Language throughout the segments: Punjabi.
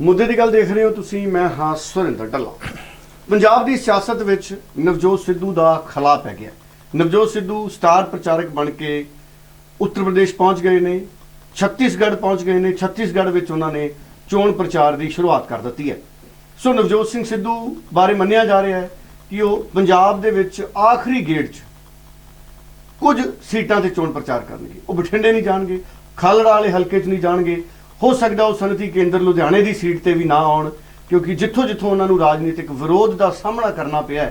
ਮੁੱਦੇ ਦੀ ਗੱਲ ਦੇਖ ਰਹੇ ਹੋ ਤੁਸੀਂ, ਮੈਂ ਹਾਂ ਸੁਰਿੰਦਰ ਢੱਲਾ। ਪੰਜਾਬ ਦੀ ਸਿਆਸਤ ਵਿੱਚ ਨਵਜੋਤ ਸਿੱਧੂ ਦਾ ਖਲਾ ਪੈ ਗਿਆ। ਨਵਜੋਤ ਸਿੱਧੂ ਸਟਾਰ ਪ੍ਰਚਾਰਕ ਬਣ ਕੇ ਉੱਤਰ ਪ੍ਰਦੇਸ਼ ਪਹੁੰਚ ਗਏ ਨੇ, ਛੱਤੀਸਗੜ੍ਹ ਪਹੁੰਚ ਗਏ ਨੇ, ਛੱਤੀਸਗੜ੍ਹ ਵਿੱਚ ਉਹਨਾਂ ਨੇ ਚੋਣ ਪ੍ਰਚਾਰ ਦੀ ਸ਼ੁਰੂਆਤ ਕਰ ਦਿੱਤੀ ਹੈ। ਸੋ ਨਵਜੋਤ ਸਿੰਘ ਸਿੱਧੂ ਬਾਰੇ ਮੰਨਿਆ ਜਾ ਰਿਹਾ ਹੈ ਕਿ ਉਹ ਪੰਜਾਬ ਦੇ ਵਿੱਚ ਆਖਰੀ ਗੇੜ 'ਚ ਕੁਝ ਸੀਟਾਂ ਤੇ ਚੋਣ ਪ੍ਰਚਾਰ ਕਰਨਗੇ। ਉਹ ਬਠਿੰਡੇ ਨਹੀਂ ਜਾਣਗੇ, ਖਾਲੜਾ ਵਾਲੇ ਹਲਕੇ 'ਚ ਨਹੀਂ ਜਾਣਗੇ ਹੋ ਸਕਦਾ ਉਹ ਸਨਅਤੀ ਕੇਂਦਰ ਲੁਧਿਆਣੇ ਦੀ ਸੀਟ ਤੇ ਵੀ ਨਾ ਆਉਣ, ਕਿਉਂਕਿ ਜਿੱਥੋਂ ਜਿੱਥੋਂ ਉਹਨਾਂ ਨੂੰ ਰਾਜਨੀਤਿਕ ਵਿਰੋਧ ਦਾ ਸਾਹਮਣਾ ਕਰਨਾ ਪਿਆ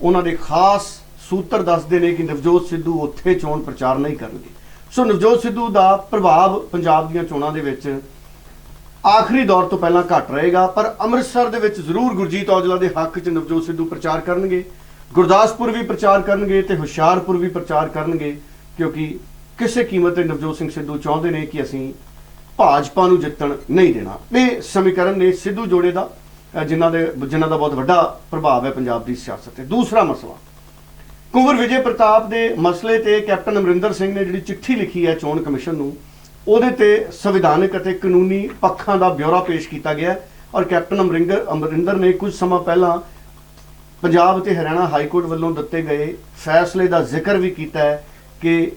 ਉਹਨਾਂ ਦੇ ਖਾਸ ਸੂਤਰ ਦੱਸਦੇ ਨੇ ਕਿ ਨਵਜੋਤ ਸਿੱਧੂ ਉੱਥੇ ਚੋਣ ਪ੍ਰਚਾਰ ਨਹੀਂ ਕਰਨਗੇ। ਸੋ ਨਵਜੋਤ ਸਿੱਧੂ ਦਾ ਪ੍ਰਭਾਵ ਪੰਜਾਬ ਦੀਆਂ ਚੋਣਾਂ ਦੇ ਵਿੱਚ ਆਖਰੀ ਦੌਰ ਤੋਂ ਪਹਿਲਾਂ ਘਟ ਰਹੇਗਾ, ਪਰ ਅੰਮ੍ਰਿਤਸਰ ਦੇ ਵਿੱਚ ਜ਼ਰੂਰ ਗੁਰਜੀਤ ਔਜਲਾ ਦੇ ਹੱਕ 'ਚ ਨਵਜੋਤ ਸਿੱਧੂ ਪ੍ਰਚਾਰ ਕਰਨਗੇ, ਗੁਰਦਾਸਪੁਰ ਵੀ ਪ੍ਰਚਾਰ ਕਰਨਗੇ ਤੇ ਹੁਸ਼ਿਆਰਪੁਰ ਵੀ ਪ੍ਰਚਾਰ ਕਰਨਗੇ, ਕਿਉਂਕਿ ਕਿਸੇ ਕੀਮਤ ਤੇ ਨਵਜੋਤ ਸਿੰਘ ਸਿੱਧੂ ਚਾਹੁੰਦੇ ਨੇ ਕਿ ਅਸੀਂ ਭਾਜਪਾ ਨੂੰ ਜਿੱਤਣ ਨਹੀਂ ਦੇਣਾ। ਇਹ ਸਮੀਕਰਨ ਨੇ ਸਿੱਧੂ ਜੋੜੇ ਦਾ ਜਿਨ੍ਹਾਂ ਦੇ, ਜਿਨ੍ਹਾਂ ਦਾ ਬਹੁਤ ਵੱਡਾ ਪ੍ਰਭਾਵ ਹੈ ਪੰਜਾਬ ਦੀ ਸਿਆਸਤ ਤੇ। ਦੂਸਰਾ ਮਸਲਾ, ਕੁੰਵਰ ਵਿਜੇ ਪ੍ਰਤਾਪ ਦੇ ਮਸਲੇ ਤੇ ਕੈਪਟਨ ਅਮਰਿੰਦਰ ਸਿੰਘ ਨੇ ਜਿਹੜੀ ਚਿੱਠੀ ਲਿਖੀ ਹੈ ਚੋਣ ਕਮਿਸ਼ਨ ਨੂੰ, ਉਹਦੇ ਤੇ ਸੰਵਿਧਾਨਕ ਅਤੇ ਕਾਨੂੰਨੀ ਪੱਖਾਂ ਦਾ ਬਿਊਰਾ ਪੇਸ਼ ਕੀਤਾ ਗਿਆ ਔਰ ਕੈਪਟਨ ਅਮਰਿੰਦਰ ਅਮਰਿੰਦਰ ਨੇ ਕੁਝ ਸਮਾਂ ਪਹਿਲਾਂ ਪੰਜਾਬ ਤੇ ਹਰਿਆਣਾ ਹਾਈ ਕੋਰਟ ਵੱਲੋਂ ਦਿੱਤੇ ਗਏ ਫੈਸਲੇ ਦਾ ਜ਼ਿਕਰ ਵੀ ਕੀਤਾ ਹੈ ਕਿ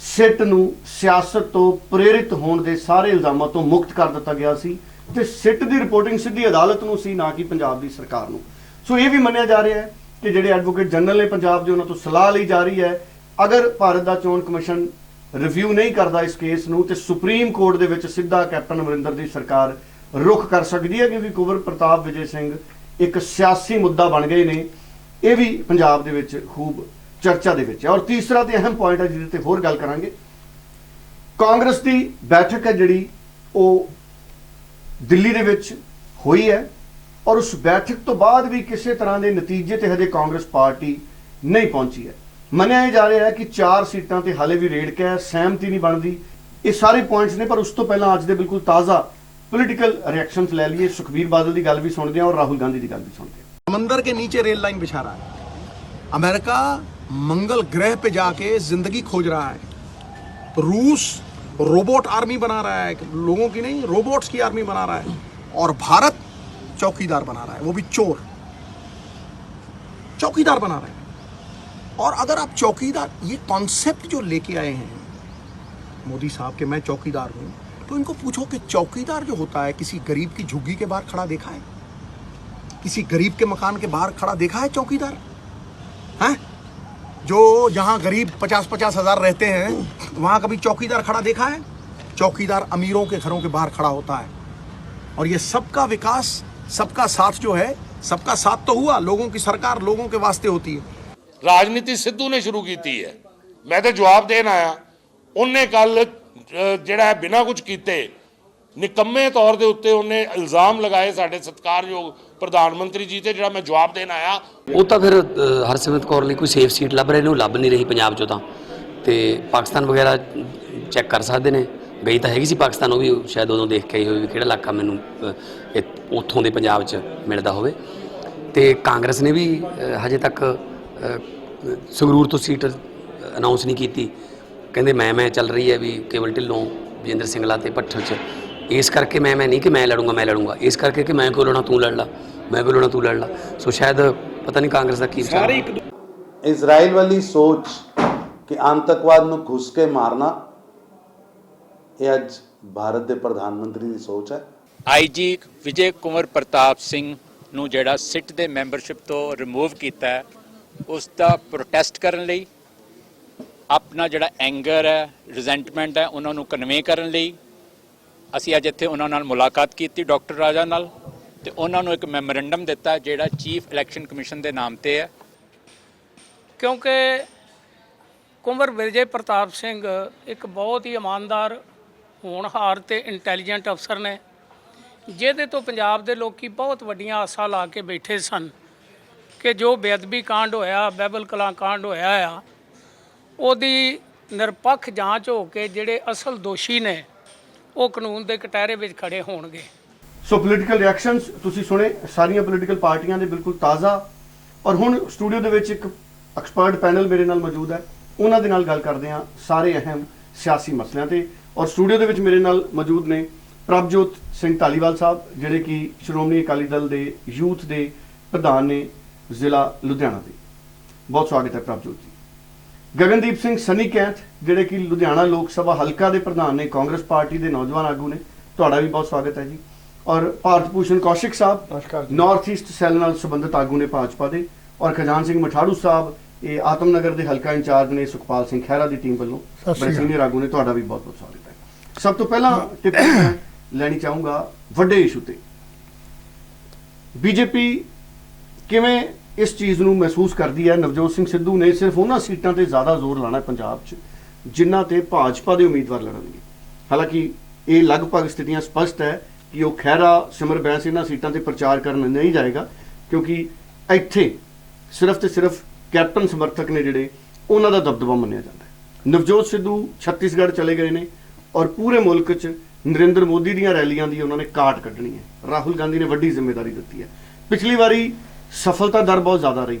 ਸਿੱਟ ਨੂੰ ਸਿਆਸਤ ਤੋਂ ਪ੍ਰੇਰਿਤ ਹੋਣ ਦੇ ਸਾਰੇ ਇਲਜ਼ਾਮਾਂ ਤੋਂ ਮੁਕਤ ਕਰ ਦਿੱਤਾ ਗਿਆ ਸੀ ਤੇ ਸਿੱਟ ਦੀ ਰਿਪੋਰਟਿੰਗ ਸਿੱਧੀ ਅਦਾਲਤ ਨੂੰ ਸੀ, ਨਾ ਕਿ ਪੰਜਾਬ ਦੀ ਸਰਕਾਰ ਨੂੰ। ਸੋ ਇਹ ਵੀ ਮੰਨਿਆ ਜਾ ਰਿਹਾ ਹੈ ਕਿ ਜਿਹੜੇ ਐਡਵੋਕੇਟ ਜਨਰਲ ਨੇ ਪੰਜਾਬ ਦੇ ਉਹਨਾਂ ਤੋਂ ਸਲਾਹ ਲਈ ਜਾ ਰਹੀ ਹੈ, ਅਗਰ ਭਾਰਤ ਦਾ ਚੋਣ ਕਮਿਸ਼ਨ ਰਿਵਿਊ ਨਹੀਂ ਕਰਦਾ ਇਸ ਕੇਸ ਨੂੰ, ਤੇ ਸੁਪਰੀਮ ਕੋਰਟ ਦੇ ਵਿੱਚ ਸਿੱਧਾ ਕੈਪਟਨ ਅਮਰਿੰਦਰ ਦੀ ਸਰਕਾਰ ਰੁਖ ਕਰ ਸਕਦੀ ਹੈ, ਕਿਉਂਕਿ ਕੁਵਰ ਪ੍ਰਤਾਪ ਵਿਜੇ ਸਿੰਘ ਇੱਕ ਸਿਆਸੀ ਮੁੱਦਾ ਬਣ ਗਏ ਨੇ। ਇਹ ਵੀ ਪੰਜਾਬ ਦੇ ਵਿੱਚ ਖੂਬ ਚਰਚਾ ਦੇ ਵਿੱਚ ਹੈ। ਔਰ ਤੀਸਰਾ ਤੇ ਅਹਿਮ ਪੁਆਇੰਟ ਹੈ, ਜਿਹਦੇ ਤੇ ਹੋਰ ਗੱਲ ਕਰਾਂਗੇ। ਕਾਂਗਰਸ ਦੀ ਬੈਠਕ ਹੈ ਜਿਹੜੀ ਉਹ ਦਿੱਲੀ ਦੇ ਵਿੱਚ ਹੋਈ ਹੈ ਔਰ ਉਸ ਬੈਠਕ ਤੋਂ ਬਾਅਦ ਵੀ ਕਿਸੇ ਤਰ੍ਹਾਂ ਦੇ ਨਤੀਜੇ ਤੇ ਹਜੇ ਕਾਂਗਰਸ ਪਾਰਟੀ ਨਹੀਂ ਪਹੁੰਚੀ ਹੈ। ਮੰਨਿਆ ਇਹ ਜਾ ਰਿਹਾ ਹੈ ਕਿ ਚਾਰ ਸੀਟਾਂ ਤੇ ਹਾਲੇ ਵੀ ਰੇੜਕ ਹੈ, ਸਹਿਮਤੀ ਨਹੀਂ ਬਣਦੀ। ਇਹ ਸਾਰੇ ਪੁਆਇੰਟਸ ਨੇ, ਪਰ ਉਸ ਤੋਂ ਪਹਿਲਾਂ ਅੱਜ ਦੇ ਬਿਲਕੁਲ ਤਾਜ਼ਾ ਪੋਲੀਟੀਕਲ ਰਿਐਕਸ਼ਨਸ ਲੈ ਲਈਏ। ਸੁਖਬੀਰ ਬਾਦਲ ਦੀ ਗੱਲ ਵੀ ਸੁਣਦੇ ਹਾਂ ਔਰ ਰਾਹੁਲ ਗਾਂਧੀ ਦੀ ਗੱਲ ਵੀ ਸੁਣਦੇ ਹਾਂ। ਸਮੁੰਦਰ ਕੇ ਨੀਚੇ ਰੇਲ ਲਾਈਨ ਵਿਛਾ ਹੈ। ਅਮਰੀਕਾ मंगल ग्रह पे जाके ज़िंदगी खोज रहा है। रूस रोबोट आर्मी बना रहा है। लोगों की नहीं, रोबोट्स की आर्मी बना रहा है। और भारत चौकीदार बना रहा है। वो भी चोर। चौकीदार बना रहा है। और अगर आप चौकीदार, ये कॉन्सेप्ट जो लेके आए हैं, मोदी साहब के मैं चौकीदार हूँ तो इनको पूछो कि चौकीदार जो होता है, किसी गरीब की झुग्गी के बाहर खड़ा देखा है? किसी गरीब के मकान के बाहर खड़ा देखा है चौकीदार? हैं? जो जहां गरीब पचास पचास हजार रहते हैं वहां कभी चौकीदार खड़ा देखा है चौकीदार अमीरों के घरों के बाहर खड़ा होता है और ये सबका विकास सबका साथ जो है सबका साथ तो हुआ लोगों की सरकार लोगों के वास्ते होती है ਰਾਜਨੀਤੀ ਸਿੱਧੂ ਨੇ ਸ਼ੁਰੂ ਕੀਤੀ ਹੈ ਮੈਂ ਤਾਂ ਜਵਾਬ ਦੇਣ ਆਇਆ ਉਹਨੇ ਕੱਲ ਜਿਹੜਾ ਹੈ ਬਿਨਾਂ ਕੁਝ ਕੀਤੇ ਨਿਕੰਮੇ ਤੌਰ ਦੇ ਉੱਤੇ ਉਹਨੇ ਇਲਜ਼ਾਮ ਲਗਾਏ ਸਾਡੇ ਸਤਿਕਾਰਯੋਗ ਪ੍ਰਧਾਨ ਮੰਤਰੀ ਜੀ ਤੇ, ਜਿਹੜਾ ਮੈਂ ਜਵਾਬ ਦੇਣ ਆਇਆ। ਉਹ ਤਾਂ ਫਿਰ ਹਰਸਿਮਰਤ ਕੌਰ ਲਈ ਕੋਈ ਸੇਫ ਸੀਟ ਲੱਭ ਰਹੇ ਨੇ, ਉਹ ਲੱਭ ਨਹੀਂ ਰਹੀ ਪੰਜਾਬ 'ਚੋਂ ਤਾਂ। ਤੇ ਪਾਕਿਸਤਾਨ ਵਗੈਰਾ ਚੈੱਕ ਕਰ ਸਕਦੇ ਨੇ। ਗਈ ਤਾਂ ਹੈਗੀ ਸੀ ਪਾਕਿਸਤਾਨ, ਉਹ ਵੀ ਸ਼ਾਇਦ ਉਦੋਂ ਦੇਖ ਕੇ ਆਈ ਹੋਵੇ ਵੀ ਕਿਹੜਾ ਇਲਾਕਾ ਮੈਨੂੰ ਉੱਥੋਂ ਦੇ ਪੰਜਾਬ 'ਚ ਮਿਲਦਾ ਹੋਵੇ। ਤੇ ਕਾਂਗਰਸ ਨੇ ਵੀ ਹਜੇ ਤੱਕ ਸੰਗਰੂਰ ਤੋਂ ਸੀਟ ਅਨਾਉਂਸ ਨਹੀਂ ਕੀਤੀ। ਕਹਿੰਦੇ ਮੈਂ ਮੈਂ ਚੱਲ ਰਹੀ ਹੈ ਵੀ ਕੇਵਲ ਢਿੱਲੋਂ ਵਿਜੇਂਦਰ ਸਿੰਗਲਾ ਤੇ ਭੱਠਲ 'ਚ। ਇਸ ਕਰਕੇ ਮੈਂ ਮੈਂ ਨਹੀਂ ਕਿ ਮੈਂ ਲੜੂੰਗਾ ਮੈਂ ਲੜੂੰਗਾ। ਇਸ ਕਰਕੇ ਕਿ ਮੈਂ ਕਿਉਂ ਲੜਨਾ ਤੂੰ ਲੜ ਲਾ। ਮੈਂ ਕਿਉਂ ਲੜਨਾ ਤੂੰ ਲੜ ਲਾ। ਸੋ ਸ਼ਾਇਦ ਪਤਾ ਨਹੀਂ ਕਾਂਗਰਸ ਦਾ ਕੀ ਵਿਚਾਰ ਹੈ। ਇਜ਼ਰਾਈਲ ਵਾਲੀ ਸੋਚ ਕਿ ਆਤੰਕਵਾਦ ਨੂੰ ਘੁਸ ਕੇ ਮਾਰਨਾ ਇਹ ਅੱਜ ਭਾਰਤ ਦੇ ਪ੍ਰਧਾਨ ਮੰਤਰੀ ਦੀ ਸੋਚ ਹੈ। ਆਈਜੀ ਵਿਜੇ ਕੁਮਾਰ ਪ੍ਰਤਾਪ ਸਿੰਘ ਨੂੰ ਜਿਹੜਾ ਸਿੱਟ ਦੇ ਮੈਂਬਰਸ਼ਿਪ ਤੋਂ ਰਿਮੂਵ ਕੀਤਾ ਹੈ ਉਸ ਦਾ ਪ੍ਰੋਟੈਸਟ ਕਰਨ ਲਈ ਆਪਣਾ ਜਿਹੜਾ ਐਂਗਰ ਹੈ ਰਿਜ਼ੈਂਟਮੈਂਟ ਹੈ ਉਹਨਾਂ ਨੂੰ ਕਨਵੇ ਕਰਨ ਲਈ ਅਸੀਂ ਅੱਜ ਇੱਥੇ ਉਹਨਾਂ ਨਾਲ ਮੁਲਾਕਾਤ ਕੀਤੀ ਡਾਕਟਰ ਰਾਜਾ ਨਾਲ ਤੇ ਉਹਨਾਂ ਨੂੰ ਇੱਕ ਮੈਮੋਰੈਂਡਮ ਦਿੱਤਾ ਜਿਹੜਾ ਚੀਫ ਇਲੈਕਸ਼ਨ ਕਮਿਸ਼ਨ ਦੇ ਨਾਮ ਤੇ ਹੈ। ਕਿਉਂਕਿ ਕੁੰਵਰ ਵਿਜੇ ਪ੍ਰਤਾਪ ਸਿੰਘ ਇੱਕ ਬਹੁਤ ਹੀ ਇਮਾਨਦਾਰ, ਹੋਣਹਾਰ ਤੇ ਇੰਟੈਲੀਜੈਂਟ ਅਫਸਰ ਨੇ, ਜਿਹਦੇ ਤੋਂ ਪੰਜਾਬ ਦੇ ਲੋਕੀ ਬਹੁਤ ਵੱਡੀਆਂ ਆਸਾਂ ਲਾ ਕੇ ਬੈਠੇ ਸਨ ਕਿ ਜੋ ਬੇਅਦਬੀ ਕਾਂਡ ਹੋਇਆ ਬੈਬਲ ਕਲਾਂ ਕਾਂਡ ਹੋਇਆ ਆ, ਉਹਦੀ ਨਿਰਪੱਖ ਜਾਂਚ ਹੋ ਕੇ ਜਿਹੜੇ ਅਸਲ ਦੋਸ਼ੀ ਨੇ ਉਹ ਕਾਨੂੰਨ ਦੇ ਕਟਹਿਰੇ ਵਿੱਚ ਖੜੇ ਹੋਣਗੇ। ਸੋ ਪੋਲੀਟੀਕਲ ਰਿਐਕਸ਼ਨਸ ਤੁਸੀਂ ਸੁਣੇ, ਸਾਰੀਆਂ ਪੋਲੀਟੀਕਲ ਪਾਰਟੀਆਂ ਦੇ ਬਿਲਕੁਲ ਤਾਜ਼ਾ। ਔਰ ਹੁਣ ਸਟੂਡੀਓ ਦੇ ਵਿੱਚ ਇੱਕ ਐਕਸਪਰਟ ਪੈਨਲ ਮੇਰੇ ਨਾਲ ਮੌਜੂਦ ਹੈ। ਉਹਨਾਂ ਦੇ ਨਾਲ ਗੱਲ ਕਰਦੇ ਹਾਂ ਸਾਰੇ ਅਹਿਮ ਸਿਆਸੀ ਮਸਲਿਆਂ ਤੇ। ਔਰ ਸਟੂਡੀਓ ਦੇ ਵਿੱਚ ਮੇਰੇ ਨਾਲ ਮੌਜੂਦ ਨੇ ਪ੍ਰਭਜੋਤ ਸਿੰਘ ਧਾਲੀਵਾਲ ਸਾਹਿਬ, ਜਿਹੜੇ ਕਿ ਸ਼੍ਰੋਮਣੀ ਅਕਾਲੀ ਦਲ ਦੇ ਯੂਥ ਦੇ ਪ੍ਰਧਾਨ ਨੇ ਜ਼ਿਲ੍ਹਾ ਲੁਧਿਆਣਾ ਦੇ। ਬਹੁਤ ਸਵਾਗਤ ਹੈ ਪ੍ਰਭਜੋਤ ਜੀ। ਗਗਨਦੀਪ ਸਿੰਘ ਸਨੀ ਕੈਂਥ ਜਿਹੜੇ ਕਿ ਲੁਧਿਆਣਾ ਲੋਕ ਸਭਾ ਹਲਕਾ ਦੇ ਪ੍ਰਧਾਨ ਨੇ ਕਾਂਗਰਸ ਪਾਰਟੀ ਦੇ ਨੌਜਵਾਨ ਆਗੂ ਨੇ ਤੁਹਾਡਾ ਵੀ ਬਹੁਤ ਸਵਾਗਤ ਹੈ ਜੀ। ਔਰ Bharat Bhushan Kaushik Sahib. North east cell ਨਾਲ ਸੰਬੰਧਿਤ ਆਗੂ ਨੇ ਭਾਜਪਾ ਦੇ। ਔਰ ਖਜਾਨ ਸਿੰਘ ਮਠਾੜੂ ਸਾਹਿਬ ਇਹ ਆਤਮਨਗਰ ਦੇ ਹਲਕਾ ਇੰਚਾਰਜ ਨੇ ਸੁਖਪਾਲ ਸਿੰਘ ਖਹਿਰਾ ਦੀ ਟੀਮ ਵੱਲੋਂ। ਬੜੇ। ਸੀਨੀਅਰ ਆਗੂ ਨੇ ਤੁਹਾਡਾ ਵੀ ਬਹੁਤ ਬਹੁਤ ਸਵਾਗਤ ਹੈ। ਸਭ ਤੋਂ ਪਹਿਲਾਂ ਟਿੱਪਣੀ ਲੈਣੀ ਚਾਹੂੰਗਾ ਵੱਡੇ ਇਸ਼ੂ ਤੇ। ਬੀਜੇਪੀ ਕਿਵੇਂ ਇਸ ਚੀਜ਼ ਨੂੰ ਮਹਿਸੂਸ ਕਰਦੀ ਹੈ ਨਵਜੋਤ ਸਿੰਘ ਸਿੱਧੂ ਨੇ ਸਿਰਫ ਉਹਨਾਂ ਸੀਟਾਂ ਤੇ ਜ਼ਿਆਦਾ ਜ਼ੋਰ ਲਾਣਾ ਪੰਜਾਬ 'ਚ, ਜਿਨ੍ਹਾਂ ਤੇ ਭਾਜਪਾ ਦੇ ਉਮੀਦਵਾਰ ਲੜਨਗੇ। ਹਾਲਾਂਕਿ ਇਹ ਲਗਭਗ ਸਥਿਤੀਆਂ ਸਪਸ਼ਟ ਹੈ ਕਿ ਉਹ ਖਹਿਰਾ, ਸਿਮਰ ਬੈਂਸ ਇਹਨਾਂ ਸੀਟਾਂ ਤੇ ਪ੍ਰਚਾਰ ਕਰਨ ਨਹੀਂ ਜਾਏਗਾ, ਕਿਉਂਕਿ ਇੱਥੇ ਸਿਰਫ ਤੇ ਸਿਰਫ ਕੈਪਟਨ ਸਮਰਥਕ ਨੇ ਜਿਹੜੇ, ਉਹਨਾਂ ਦਾ ਦਬਦਬਾ ਮੰਨਿਆ ਜਾਂਦਾ ਹੈ। ਨਵਜੋਤ ਸਿੱਧੂ ਛੱਤੀਸਗੜ੍ਹ ਚਲੇ ਗਏ ਨੇ ਔਰ ਪੂਰੇ ਮੁਲਕ 'ਚ ਨਰਿੰਦਰ ਮੋਦੀ ਦੀਆਂ ਰੈਲੀਆਂ ਦੀ ਉਹਨਾਂ ਨੇ ਕਾਟ ਕੱਢਣੀ ਹੈ। ਰਾਹੁਲ ਗਾਂਧੀ ਨੇ ਵੱਡੀ ਜ਼ਿੰਮੇਵਾਰੀ ਦਿੱਤੀ ਹੈ। ਪਿਛਲੀ ਵਾਰੀ ਸਫਲਤਾ ਦਰ ਬਹੁਤ ਜ਼ਿਆਦਾ ਰਹੀ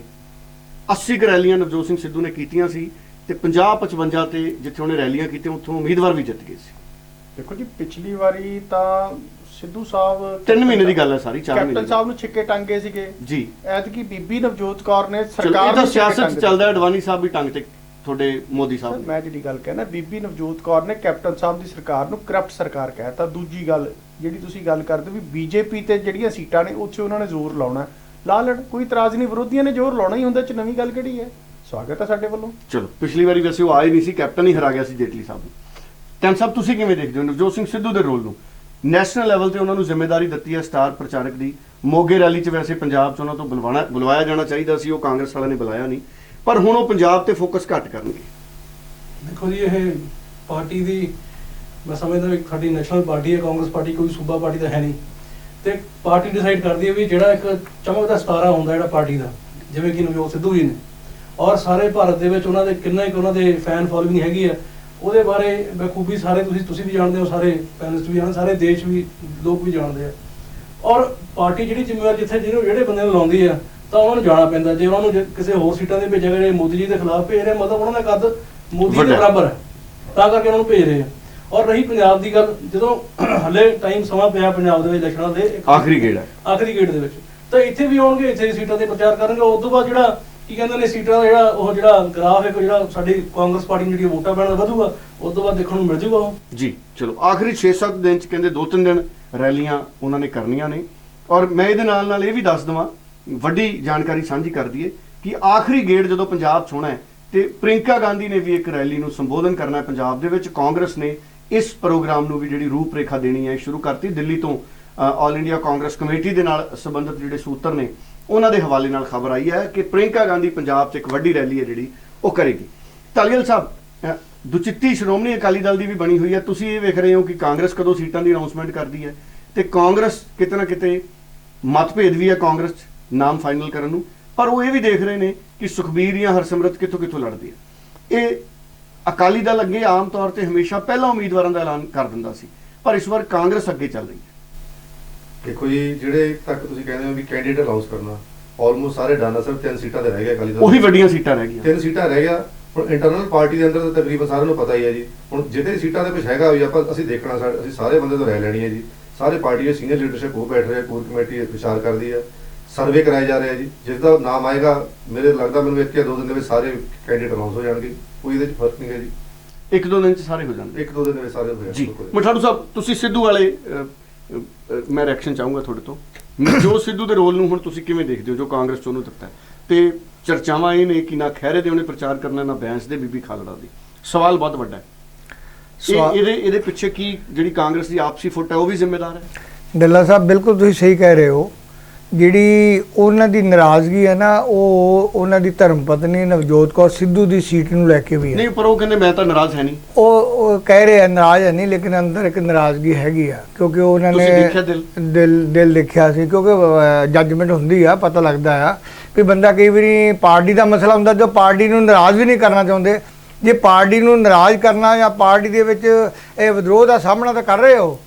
80 ਕੁ ਰੈਲੀਆਂ ਨਵਜੋਤ ਸਿੰਘ ਸਿੱਧੂ ਨੇ ਕੀਤੀਆਂ ਸੀ ਤੇ 50 55 ਤੇ ਜਿੱਥੇ ਉਹਨੇ ਰੈਲੀਆਂ ਕੀਤੀਆਂ ਉੱਥੋਂ ਉਮੀਦਵਾਰ ਵੀ ਜਿੱਤ ਗਏ ਸੀ ਦੇਖੋ ਜੀ ਪਿਛਲੀ ਵਾਰੀ ਤਾਂ ਸਿੱਧੂ ਸਾਹਿਬ ਤਿੰਨ ਮਹੀਨੇ ਦੀ ਗੱਲ ਹੈ ਸਾਰੀ 4 ਮਹੀਨੇ ਕੈਪਟਨ ਦੀ। ਸਾਹਿਬ ਨੂੰ ਛਿੱਕੇ ਟੰਗੇ ਸੀਗੇ ਜੀ ਐਤਕੀ ਬੀਬੀ ਨਵਜੋਤ ਕੌਰ ਨੇ ਸਰਕਾਰ ਛਿੱਕੇ ਸਿਆਸਤ। ਚੱਲਦਾ ਅਡਵਾਨੀ ਸਾਹਿਬ ਵੀ ਟੰਗ ਤੇ ਤੁਹਾਡੇ ਮੋਦੀ ਸਾਹਿਬ ਨੇ। ਮੈਂ ਜਿਹੜੀ ਗੱਲ ਕਹਿਣਾ ਬੀਬੀ ਨਵਜੋਤ ਕੌਰ ਨੇ ਕੈਪਟਨ ਸਾਹਿਬ ਦੀ ਸਰਕਾਰ ਨੂੰ ਕਰਪਟ ਸਰਕਾਰ ਕਹਿਤਾ ਦੂਜੀ ਗੱਲ ਜਿਹੜੀ ਤੁਸੀਂ ਗੱਲ ਕਰਦੇ ਵੀ ਬੀਜੇਪੀ ਤੇ ਜਿਹੜੀਆਂ ਸੀਟਾਂ ਨੇ ਉੱਥੇ ਉਹਨਾਂ ਨੇ ਜ਼ੋਰ ਲਾਉਣਾ। ਲਾ ਲੈਣ ਕੋਈ ਇਤਰਾਜ਼ ਨਹੀਂ ਵਿਰੋਧੀਆਂ ਨੇ ਜ਼ੋਰ ਲਾਉਣਾ ਹੀ ਹੁੰਦਾ ਚ ਨਵੀਂ ਗੱਲ ਕਿਹੜੀ ਹੈ? ਸਵਾਗਤ ਹੈ ਸਾਡੇ ਵੱਲੋਂ। ਚਲੋ ਪਿਛਲੀ ਵਾਰੀ ਵੈਸੇ ਉਹ ਆਏ ਨਹੀਂ ਸੀ ਕੈਪਟਨ ਹੀ ਹਰਾ ਗਿਆ ਸੀ ਜੇਟਲੀ ਸਾਹਿਬ ਨੂੰ। ਟੈਨ ਸਾਹਿਬ ਤੁਸੀਂ ਕਿਵੇਂ ਦੇਖਦੇ ਹੋ? ਨਵਜੋਤ ਸਿੰਘ ਸਿੱਧੂ ਦੇ ਰੋਲ ਨੂੰ। ਨੈਸ਼ਨਲ ਲੈਵਲ ਤੇ ਉਹਨਾਂ ਨੂੰ ਜ਼ਿੰਮੇਵਾਰੀ ਦਿੱਤੀ ਹੈ ਸਟਾਰ ਪ੍ਰਚਾਰਕ ਦੀ। ਮੋਗੇ ਰੈਲੀ 'ਚ ਵੈਸੇ ਪੰਜਾਬ 'ਚ ਉਹਨਾਂ ਤੋਂ ਬੁਲਵਾਣਾ ਬੁਲਵਾਇਆ ਜਾਣਾ ਚਾਹੀਦਾ ਸੀ ਉਹ ਕਾਂਗਰਸ ਵਾਲਿਆਂ ਨੇ ਬੁਲਾਇਆ ਨਹੀਂ। ਪਰ ਹੁਣ ਉਹ ਪੰਜਾਬ ਤੇ ਫੋਕਸ ਘੱਟ ਕਰਨਗੇ। ਦੇਖੋ ਜੀ ਇਹ ਪਾਰਟੀ ਦੀ ਮੈਂ ਸਮਝਦਾ ਵੀ ਸਾਡੀ ਨੈਸ਼ਨਲ ਪਾਰਟੀ ਹੈ ਕਾਂਗਰਸ ਪਾਰਟੀ ਕੋਈ ਸੂਬਾ ਪਾਰਟੀ ਤਾਂ ਹੈ ਨਹੀਂ। ਤੇ ਪਾਰਟੀ ਡਿਸਾਈਡ ਕਰਦੀ ਹੈ ਵੀ ਜਿਹੜਾ ਇੱਕ ਚਮਕਦਾ ਸਤਾਰਾ ਹੁੰਦਾ ਜਿਹੜਾ ਪਾਰਟੀ ਦਾ ਜਿਵੇਂ ਕਿ ਨਵਜੋਤ ਸਿੱਧੂ ਜੀ ਨੇ। ਔਰ ਸਾਰੇ ਭਾਰਤ ਦੇ ਵਿੱਚ ਉਹਨਾਂ ਦੇ ਕਿੰਨਾ ਇੱਕ ਉਹਨਾਂ ਦੇ ਫੈਨ ਫੋਲੋਇੰਗ ਹੈਗੀ ਆ ਉਹਦੇ ਬਾਰੇ ਬਖੂਬੀ ਸਾਰੇ ਤੁਸੀਂ ਤੁਸੀਂ ਵੀ ਜਾਣਦੇ ਹੋ ਸਾਰੇ ਪੈਨਲਿਸਟ ਵੀ ਜਾਣਦੇ ਸਾਰੇ ਦੇਸ਼ ਵੀ ਲੋਕ ਵੀ ਜਾਣਦੇ ਆ। ਔਰ ਪਾਰਟੀ ਜਿਹੜੀ ਜ਼ਿੰਮੇਵਾਰ ਜਿੱਥੇ ਜਿਹਨੂੰ ਜਿਹੜੇ ਬੰਦੇ ਨੂੰ ਲਾਉਂਦੀ ਆ ਤਾਂ ਉਹਨਾਂ ਨੂੰ ਜਾਣਾ ਪੈਂਦਾ। ਜੇ ਉਹਨਾਂ ਨੂੰ ਕਿਸੇ ਹੋਰ ਸੀਟਾਂ ਤੇ ਭੇਜਿਆ ਜਿਹੜੇ ਮੋਦੀ ਜੀ ਦੇ ਖਿਲਾਫ ਭੇਜ ਰਹੇ ਮਤਲਬ ਉਹਨਾਂ ਦਾ ਕੱਦ ਮੋਦੀ ਦੇ। ਬਰਾਬਰ ਹੈ ਤਾਂ ਕਰਕੇ ਉਹਨਾਂ ਨੂੰ ਭੇਜ ਰਹੇ ਆ। ਔਰ ਰਹੀ ਪੰਜਾਬ ਦੀ ਗੱਲ ਜਦੋਂ ਹਲੇ ਟਾਈਮ ਸਮਾਂ ਪਿਆ ਪੰਜਾਬ ਦੇ ਵਿੱਚ ਇਲੈਕਸ਼ਨਾਂ ਦੇ ਇੱਕ- ਆਖਰੀ ਗੇੜ ਹੈ। ਆਖਰੀ ਗੇੜ ਦੇ ਵਿੱਚ। ਤਾਂ ਇੱਥੇ ਵੀ ਆਉਣਗੇ ਇੱਥੇ ਦੀ ਸੀਟਾਂ ਤੇ ਪ੍ਰਚਾਰ ਕਰਨਗੇ। ਉਸ ਤੋਂ ਬਾਅਦ ਜਿਹੜਾ ਕੀ ਕਹਿੰਦੇ ਨੇ ਸੀਟਾਂ ਦਾ ਜਿਹੜਾ ਉਹ ਜਿਹੜਾ ਗ੍ਰਾਫ ਹੈ ਜਿਹੜਾ ਸਾਡੀ ਕਾਂਗਰਸ ਪਾਰਟੀ ਨੂੰ ਜਿਹੜੀਆਂ ਵੋਟਾਂ ਪੈਣ ਦਾ ਵਧੂਗਾ ਉਸ ਤੋਂ ਬਾਅਦ ਦੇਖਣ ਨੂੰ ਮਿਲ ਜੂਗਾ ਉਹ। ਜੀ ਚਲੋ ਆਖਰੀ 6-7 ਦਿਨ 'ਚ ਕਹਿੰਦੇ 2-3 ਦਿਨ ਰੈਲੀਆਂ ਉਹਨਾਂ ਨੇ ਕਰਨੀਆਂ ਨੇ। ਔਰ ਮੈਂ ਇਹਦੇ ਨਾਲ ਨਾਲ ਇਹ ਵੀ ਦੱਸ ਦਵਾਂ ਵੱਡੀ ਜਾਣਕਾਰੀ ਸਾਂਝੀ ਕਰ ਦਈਏ ਕਿ ਆਖਰੀ ਗੇੜ ਜਦੋਂ ਪੰਜਾਬ 'ਚ ਹੋਣਾ ਹੈ ਤੇ ਪ੍ਰਿੰਕਾ ਗਾਂਧੀ ਨੇ ਵੀ ਇੱਕ ਰੈਲੀ ਨੂੰ ਸੰਬੋਧਨ ਕਰਨਾ ਹੈ ਪੰਜਾਬ ਦੇ ਵਿੱਚ ਕਾਂਗਰਸ ਨੇ ਇਸ ਪ੍ਰੋਗਰਾਮ ਨੂੰ ਵੀ ਜਿਹੜੀ ਰੂਪਰੇਖਾ ਦੇਣੀ ਹੈ ਸ਼ੁਰੂ ਕਰਤੀ। ਦਿੱਲੀ ਤੋਂ ਆਲ ਇੰਡੀਆ ਕਾਂਗਰਸ ਕਮੇਟੀ ਦੇ ਨਾਲ ਸੰਬੰਧਿਤ ਜਿਹੜੇ ਸੂਤਰ ਨੇ, ਉਹਨਾਂ ਦੇ ਹਵਾਲੇ ਨਾਲ ਖਬਰ ਆਈ ਹੈ ਕਿ ਪ੍ਰਿੰਕਾ ਗਾਂਧੀ ਪੰਜਾਬ 'ਚ ਇੱਕ ਵੱਡੀ ਰੈਲੀ ਹੈ ਜਿਹੜੀ, ਉਹ ਕਰੇਗੀ। ਤਾਲੀਵਾਲ ਸਾਹਿਬ ਦੁਚਿੱਤੀ ਸ਼੍ਰੋਮਣੀ ਅਕਾਲੀ ਦਲ ਦੀ ਵੀ ਬਣੀ ਹੋਈ ਹੈ। ਤੁਸੀਂ ਇਹ ਵੇਖ ਰਹੇ ਹੋ ਕਿ ਕਾਂਗਰਸ ਕਦੋਂ ਸੀਟਾਂ ਦੀ ਅਨਾਉਂਸਮੈਂਟ ਕਰਦੀ ਹੈ ਤੇ ਕਾਂਗਰਸ ਕਿਤੇ ਨਾ ਕਿਤੇ ਮਤਭੇਦ ਵੀ ਹੈ ਕਾਂਗਰਸ 'ਚ, ਨਾਮ ਫਾਈਨਲ ਕਰਨ ਨੂੰ। ਪਰ ਉਹ ਇਹ ਵੀ ਦੇਖ ਰਹੇ ਨੇ ਕਿ ਸੁਖਬੀਰ ਜਾਂ ਹਰਸਿਮਰਤ ਕਿੱਥੋਂ ਕਿੱਥੋਂ ਲੜਦੀ ਹੈ ਇਹ ਅਕਾਲੀ ਦਲ ਅੱਗੇ ਆਮ ਤੌਰ ਤੇ ਹਮੇਸ਼ਾ ਪਹਿਲਾਂ ਉਮੀਦਵਾਰਾਂ ਦਾ ਐਲਾਨ ਕਰ ਦਿੰਦਾ ਸੀ ਪਰ ਇਸ ਵਾਰ ਕਾਂਗਰਸ ਅੱਗੇ ਚੱਲ ਰਹੀ ਹੈ। ਦੇਖੋ ਜੀ ਜਿਹੜੇ ਤੱਕ ਤੁਸੀਂ ਕਹਿੰਦੇ ਹੋ ਵੀ ਕੈਂਡੀਡੇਟ ਅਨਾਉਂਸ ਕਰਨਾ ਆਲਮੋਸਟ ਸਾਰੇ ਡਨ ਸਿਰਫ ਤਿੰਨ ਸੀਟਾਂ ਤੇ ਰਹਿ ਗਏ ਅਕਾਲੀ ਦਲ ਉਹੀ ਵੱਡੀਆਂ ਸੀਟਾਂ ਰਹਿ ਗਈਆਂ। ਤਿੰਨ ਸੀਟਾਂ ਰਹਿ ਗਿਆ। ਹੁਣ ਇੰਟਰਨਲ ਪਾਰਟੀ ਦੇ ਅੰਦਰ ਤਾਂ ਤਕਰੀਬਨ ਸਾਰਿਆਂ ਨੂੰ ਪਤਾ ਹੀ ਹੈ ਜੀ। ਹੁਣ ਜਿਹਦੇ ਸੀਟਾਂ ਦੇ ਵਿੱਚ ਹੈਗਾ ਵੀ ਆਪਾਂ ਅਸੀਂ ਦੇਖਣਾ ਅਸੀਂ ਸਾਰੇ ਬੰਦੇ ਤੋਂ ਰਹਿ ਲੈਣੀ ਹੈ ਜੀ। ਸਾਰੇ ਪਾਰਟੀ ਦੇ ਸੀਨੀਅਰ ਲੀਡਰਸ਼ਿਪ ਉਹ ਬੈਠ ਰਹੇ ਕੋਰ ਕਮੇਟੀ ਵਿਚਾਰ ਕਰਦੀ ਹੈ। ਸਰਵੇ ਕਰਾਏ ਜਾ ਰਹੇ ਜੀ। ਜਿਸ ਦਾ ਨਾਮ ਆਏਗਾ ਮੇਰੇ ਲੱਗਦਾ ਮੈਨੂੰ ਇੱਕ ਜਾਂ ਦੋ ਦਿਨ ਦੇ ਵਿੱਚ ਸਾਰੇ ਕੈਂਡੀਡੇਟ ਅਨਾਉਂਸ ਹੋ ਜਾਣਗੇ। ਕੋਈ ਇਹਦੇ ਵਿੱਚ ਫ਼ਰਕ ਨਹੀਂ ਹੈ ਜੀ। ਇੱਕ ਦੋ ਦਿਨ ਚ ਸਾਰੇ ਹੋ ਜਾਣਗੇ। ਇੱਕ ਦੋ ਦਿਨ ਦੇ ਵਿੱਚ ਸਾਰੇ ਹੋ ਜਾਣਗੇ। ਜੀ। ਮਠਾੜੂ ਸਾਹਿਬ ਤੁਸੀਂ ਸਿੱਧੂ ਵਾਲੇ ਮੈਂ ਰਿਐਕਸ਼ਨ ਚਾਹੂੰਗਾ ਤੁਹਾਡੇ ਤੋਂ। ਜੋ ਸਿੱਧੂ ਦੇ ਰੋਲ ਨੂੰ ਹੁਣ ਤੁਸੀਂ ਕਿਵੇਂ ਦੇਖਦੇ ਹੋ ਜੋ ਕਾਂਗਰਸ ਚ ਉਹਨੂੰ ਦਿੱਤਾ? ਤੇ ਚਰਚਾਵਾਂ ਇਹ ਨੇ ਕਿ ਨਾ ਖਹਿਰੇ ਦੇ ਉਹਨੇ ਪ੍ਰਚਾਰ ਕਰਨਾ ਨਾ ਬੈਂਸ ਦੇ ਬੀਬੀ ਖਾਲੜਾ ਦੀ। ਸਵਾਲ ਬਹੁਤ ਵੱਡਾ ਹੈ। ਇਹਦੇ ਇਹਦੇ ਪਿੱਛੇ ਕੀ ਜਿਹੜੀ ਕਾਂਗਰਸ ਦੀ ਆਪਸੀ ਫੁੱਟ ਹੈ ਉਹ ਵੀ ਜ਼ਿੰਮੇਦਾਰ ਹੈ? ਡੱਲਾ ਸਾਹਿਬ ਬਿਲਕੁਲ ਤੁਸੀਂ ਸਹੀ ਕਹਿ ਰਹੇ ਹੋ। ਜਿਹੜੀ ਉਹਨਾਂ ਦੀ ਨਾਰਾਜ਼ਗੀ ਹੈ ਨਾ ਉਹ ਉਹਨਾਂ ਦੀ ਧਰਮ ਪਤਨੀ ਨਵਜੋਤ ਕੌਰ ਸਿੱਧੂ ਦੀ ਸੀਟ ਨੂੰ ਲੈ ਕੇ ਵੀ ਹੈ। ਨਹੀਂ ਪਰ ਉਹ ਕਹਿੰਦੇ ਮੈਂ ਤਾਂ ਨਾਰਾਜ਼ ਹੈ ਨਹੀਂ। ਉਹ ਉਹ ਕਹਿ ਰਹੇ ਆ ਨਾਰਾਜ਼ ਹੈ ਨਹੀਂ ਲੇਕਿਨ ਅੰਦਰ ਇੱਕ ਨਾਰਾਜ਼ਗੀ ਹੈਗੀ ਆ ਕਿਉਂਕਿ ਉਹਨਾਂ ਤੁਸੀਂ ਨੇ ਦੇਖਿਆ ਦਿਲ? ਦਿਲ ਦਿਲ ਦੇਖਿਆ ਸੀ ਕਿਉਂਕਿ ਜੱਜਮੈਂਟ ਹੁੰਦੀ ਆ ਪਤਾ ਲੱਗਦਾ ਆ ਵੀ ਬੰਦਾ ਕਈ ਵਾਰੀ ਪਾਰਟੀ ਦਾ ਮਸਲਾ ਹੁੰਦਾ ਜੋ ਪਾਰਟੀ ਨੂੰ ਨਾਰਾਜ਼ ਵੀ ਨਹੀਂ ਕਰਨਾ ਚਾਹੁੰਦੇ। ਜੇ ਪਾਰਟੀ ਨੂੰ ਨਾਰਾਜ਼ ਕਰਨਾ ਜਾਂ ਪਾਰਟੀ ਦੇ ਵਿੱਚ ਇਹ ਵਿਦਰੋਹ ਦਾ ਸਾਹਮਣਾ ਤਾਂ ਕਰ ਰਹੇ ਹੋ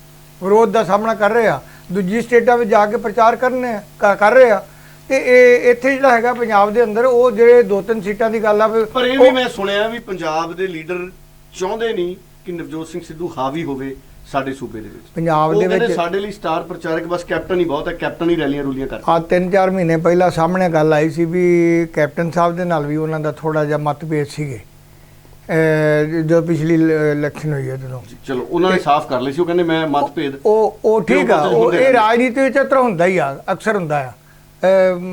ਵਿਰੋਧ ਦਾ ਸਾਹਮਣਾ ਕਰ ਰਹੇ ਆ ਦੂਜੀ ਸਟੇਟਾਂ ਵਿੱਚ ਜਾ ਕੇ ਪ੍ਰਚਾਰ ਕਰਨੇ ਆ- ਕਰ ਰਹੇ ਆ। ਤੇ ਇਹ ਇੱਥੇ ਜਿਹੜਾ ਹੈਗਾ ਪੰਜਾਬ ਦੇ ਅੰਦਰ ਉਹ ਜਿਹੜੇ ਦੋ ਤਿੰਨ ਸੀਟਾਂ ਦੀ ਗੱਲ ਆ ਪਰ ਇਹ ਵੀ ਮੈਂ ਸੁਣਿਆ ਵੀ ਪੰਜਾਬ ਦੇ ਲੀਡਰ ਚਾਹੁੰਦੇ ਨਹੀਂ ਕਿ ਨਵਜੋਤ ਸਿੰਘ ਸਿੱਧੂ ਹਾਵੀ ਹੋਵੇ ਸਾਡੇ ਸੂਬੇ ਦੇ ਵਿੱਚ। ਪੰਜਾਬ ਦੇ ਵਿੱਚ ਸਾਡੇ ਲਈ ਸਟਾਰ ਪ੍ਰਚਾਰਕ ਬਸ ਕੈਪਟਨ ਹੀ ਬਹੁਤ ਹੈ ਕੈਪਟਨ ਹੀ ਰੈਲੀਆਂ ਰੂਲੀਆਂ ਕਰ ਆ ਤਿੰਨ ਚਾਰ ਮਹੀਨੇ ਪਹਿਲਾਂ ਸਾਹਮਣੇ ਗੱਲ ਆਈ ਸੀ ਵੀ ਕੈਪਟਨ ਸਾਹਿਬ ਦੇ ਨਾਲ ਵੀ ਉਹਨਾਂ ਦਾ ਥੋੜਾ ਜਿਹਾ ਮਤਭੇਦ ਸੀਗੇ। ਅਹ ਜੋ ਪਿਛਲੀ ਇਲੈਕਸ਼ਨ ਹੋਈ ਹੈ ਜਦੋਂ। ਚਲੋ ਉਹਨਾਂ ਨੇ ਸਾਫ਼ ਕਰ ਲਈ ਸੀ ਉਹ ਕਹਿੰਦੇ ਮੈਂ ਮਤਭੇਦ। ਉਹ ਉਹ ਠੀਕ ਆ ਉਹ ਇਹ। ਰਾਜਨੀਤੀ ਵਿੱਚ ਇਤਰਾ ਹੁੰਦਾ ਹੀ ਆ ਅਕਸਰ ਹੁੰਦਾ ਆ।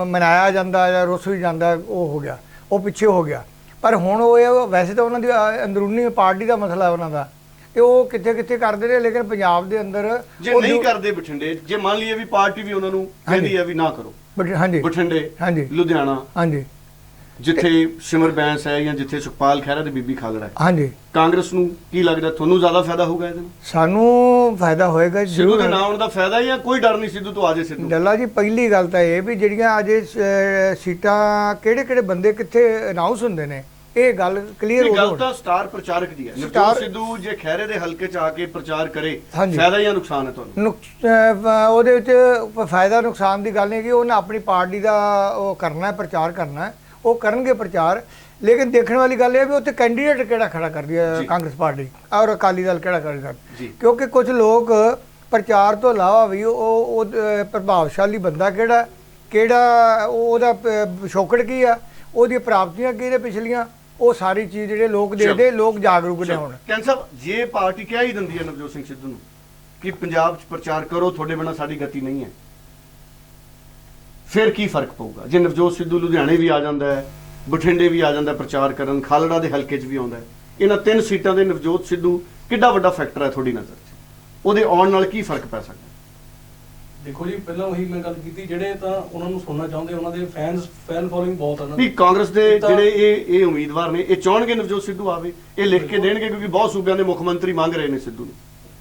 ਮਨਾਇਆ ਜਾਂਦਾ ਜਾਂ ਰੁੱਸ ਵੀ ਜਾਂਦਾ ਉਹ ਹੋ ਗਿਆ ਉਹ ਪਿੱਛੇ ਹੋ ਗਿਆ। ਪਰ ਹੁਣ ਉਹ ਵੈਸੇ ਤਾਂ ਉਹਨਾਂ ਦੀ ਅੰਦਰੂਨੀ ਪਾਰਟੀ ਦਾ ਮਸਲਾ ਉਹਨਾਂ ਦਾ। ਤੇ ਉਹ ਕਿੱਥੇ ਕਿੱਥੇ ਕਰਦੇ ਨੇ ਲੇਕਿਨ ਪੰਜਾਬ ਦੇ ਅੰਦਰ ਜੇ ਨਹੀਂ ਕਰਦੇ ਬਠਿੰਡੇ ਜੇ ਮੰਨ ਲਈਏ ਵੀ ਪਾਰਟੀ ਵੀ ਉਹਨਾਂ ਨੂੰ ਕਹਿੰਦੀ ਹੈ ਵੀ ਨਾ ਕਰੋ। ਹਾਂਜੀ। ਬਠਿੰਡੇ ਹਾਂਜੀ। ਲੁਧਿਆਣਾ ਹਾਂਜੀ। ਜਿੱਥੇ ਸਿਮਰ ਬੈਂਸ ਹੈ ਜਾਂ ਜਿੱਥੇ ਸੁਖਪਾਲ ਖਹਿਰਾ ਤੇ ਬੀਬੀ ਖਾਲੜਾ ਹੈ। ਹਾਂਜੀ। ਕਾਂਗਰਸ ਨੂੰ ਕੀ ਲੱਗਦਾ? ਤੁਹਾਨੂੰ ਜ਼ਿਆਦਾ ਫਾਇਦਾ ਹੋਊਗਾ ਇਹਦੇ ਨਾਲ? ਸਾਨੂੰ ਫਾਇਦਾ ਹੋਏਗਾ ਸਿੱਧੂ ਜ਼ਰੂਰ ਦੇ ਨਾ ਆਉਣ ਦਾ ਫਾਇਦਾ ਜਾਂ ਕੋਈ ਡਰ ਨਹੀਂ ਸਿੱਧੂ ਤੋਂ ਆ ਜੇ ਸਿੱਧੂ? ਡੱਲਾ ਜੀ ਪਹਿਲੀ ਗੱਲ ਤਾਂ ਇਹ ਵੀ ਜਿਹੜੀਆਂ ਅਜੇ ਸ- ਸੀਟਾਂ ਕਿਹੜੇ ਕਿਹੜੇ ਬੰਦੇ ਕਿੱਥੇ ਅਨਾਉਂਸ ਹੁੰਦੇ ਨੇ ਇਹ ਗੱਲ ਕਲੀਅਰ ਇਹ ਹੋ ਗੱਲ ਤਾਂ ਸਟਾਰ ਪ੍ਰਚਾਰਕ ਦੀ ਹੈ। ਨਵਜੋਤ ਸਟਾਰ- ਸਿੱਧੂ ਜੇ ਖਹਿਰੇ ਦੇ ਹਲਕੇ ਚ ਆ ਕੇ ਪ੍ਰਚਾਰ ਕਰੇ ਹਾਂਜੀ। ਫਾਇਦਾ ਜਾਂ ਨੁਕਸਾਨ ਹੈ ਤੁਹਾਨੂੰ? ਨੁਕਸ- ਅਹ ਉਹਦੇ ਵਿੱਚ ਫਾਇਦਾ ਨੁਕਸਾਨ ਦੀ ਗੱਲ ਨਹੀਂ ਕਿ ਉਹਨੇ ਆਪਣੀ ਪਾਰਟੀ ਦਾ ਉਹ ਕਰਨਾ ਹੈ ਪ੍ਰਚਾਰ ਕਰਨਾ ਹੈ। ਉਹ ਕਰਨਗੇ ਪ੍ਰਚਾਰ ਲੇਕਿਨ ਦੇਖਣ ਵਾਲੀ ਗੱਲ ਇਹ ਹੈ ਵੀ ਉੱਥੇ ਕੈਂਡੀਡੇਟ ਕਿਹੜਾ ਖੜਾ ਕਰਦੀ ਹੈ। ਕਾਂਗਰਸ ਪਾਰਟੀ? ਔਰ ਅਕਾਲੀ ਦਲ ਕਿਹੜਾ ਖੜਾ ਕਰ ਜੀ। ਕਿਉਂਕਿ ਕੁਝ ਲੋਕ ਪ੍ਰਚਾਰ ਤੋਂ ਇਲਾਵਾ ਵੀ ਉਹ ਪ੍ਰਭਾਵਸ਼ਾਲੀ ਬੰਦਾ ਕਿਹੜਾ? ਕਿਹੜਾ ਉਹ- ਉਹਦਾ ਪਿਛੋਕੜ ਕੀ ਆ? ਉਹਦੀਆਂ ਪ੍ਰਾਪਤੀਆਂ ਕੀ ਨੇ ਪਿਛਲੀਆਂ? ਉਹ ਸਾਰੀ ਚੀਜ਼ ਜਿਹੜੇ ਲੋਕ ਦੇਖਦੇ ਲੋਕ ਜਾਗਰੂਕ ਨੇ ਹੁਣ। ਕੈਨ ਸਾਹਿਬ ਜੇ ਪਾਰਟੀ ਕਹਿ ਹੀ ਦਿੰਦੀ ਹੈ ਨਵਜੋਤ ਸਿੰਘ ਸਿੱਧੂ ਨੂੰ ਕਿ ਪੰਜਾਬ 'ਚ ਪ੍ਰਚਾਰ ਕਰੋ ਤੁਹਾਡੇ ਬਿਨਾਂ ਸਾਡੀ ਗਤੀ ਨਹੀਂ ਹੈ। ਫਿਰ ਕੀ ਫ਼ਰਕ ਪਊਗਾ? ਜੇ ਨਵਜੋਤ ਸਿੱਧੂ ਲੁਧਿਆਣੇ ਵੀ ਆ ਜਾਂਦਾ ਹੈ ਬਠਿੰਡੇ ਵੀ ਆ ਜਾਂਦਾ ਪ੍ਰਚਾਰ ਕਰਨ ਖਾਲੜਾ ਦੇ ਹਲਕੇ 'ਚ ਵੀ ਆਉਂਦਾ ਹੈ ਇਹਨਾਂ ਤਿੰਨ ਸੀਟਾਂ ਦੇ ਨਵਜੋਤ ਸਿੱਧੂ ਕਿੱਡਾ ਵੱਡਾ ਫੈਕਟਰ ਹੈ ਤੁਹਾਡੀ ਨਜ਼ਰ 'ਚ? ਉਹਦੇ ਆਉਣ ਨਾਲ ਕੀ ਫ਼ਰਕ ਪੈ ਸਕਦਾ? ਦੇਖੋ ਜੀ ਪਹਿਲਾਂ ਉਹੀ ਮੈਂ ਗੱਲ ਕੀਤੀ ਜਿਹੜੇ ਤਾਂ ਉਹਨਾਂ ਨੂੰ ਸੁਣਨਾ ਚਾਹੁੰਦੇ ਉਹਨਾਂ ਦੇ ਫੈਨਸ ਫੈਨ ਫੋਲੋਇੰਗ ਬਹੁਤ ਆ ਉਹਨਾਂ ਨਹੀਂ ਕਾਂਗਰਸ ਦੇ ਜਿਹੜੇ ਇਹ ਇਹ ਉਮੀਦਵਾਰ ਨੇ ਇਹ ਚਾਹਣਗੇ ਨਵਜੋਤ ਸਿੱਧੂ ਆਵੇ ਇਹ ਲਿਖ ਕੇ ਦੇਣਗੇ ਕਿਉਂਕਿ ਬਹੁਤ ਸੂਬਿਆਂ ਦੇ ਮੁੱਖ ਮੰਤਰੀ ਮੰਗ ਰਹੇ ਨੇ ਸਿੱਧੂ ਨੂੰ।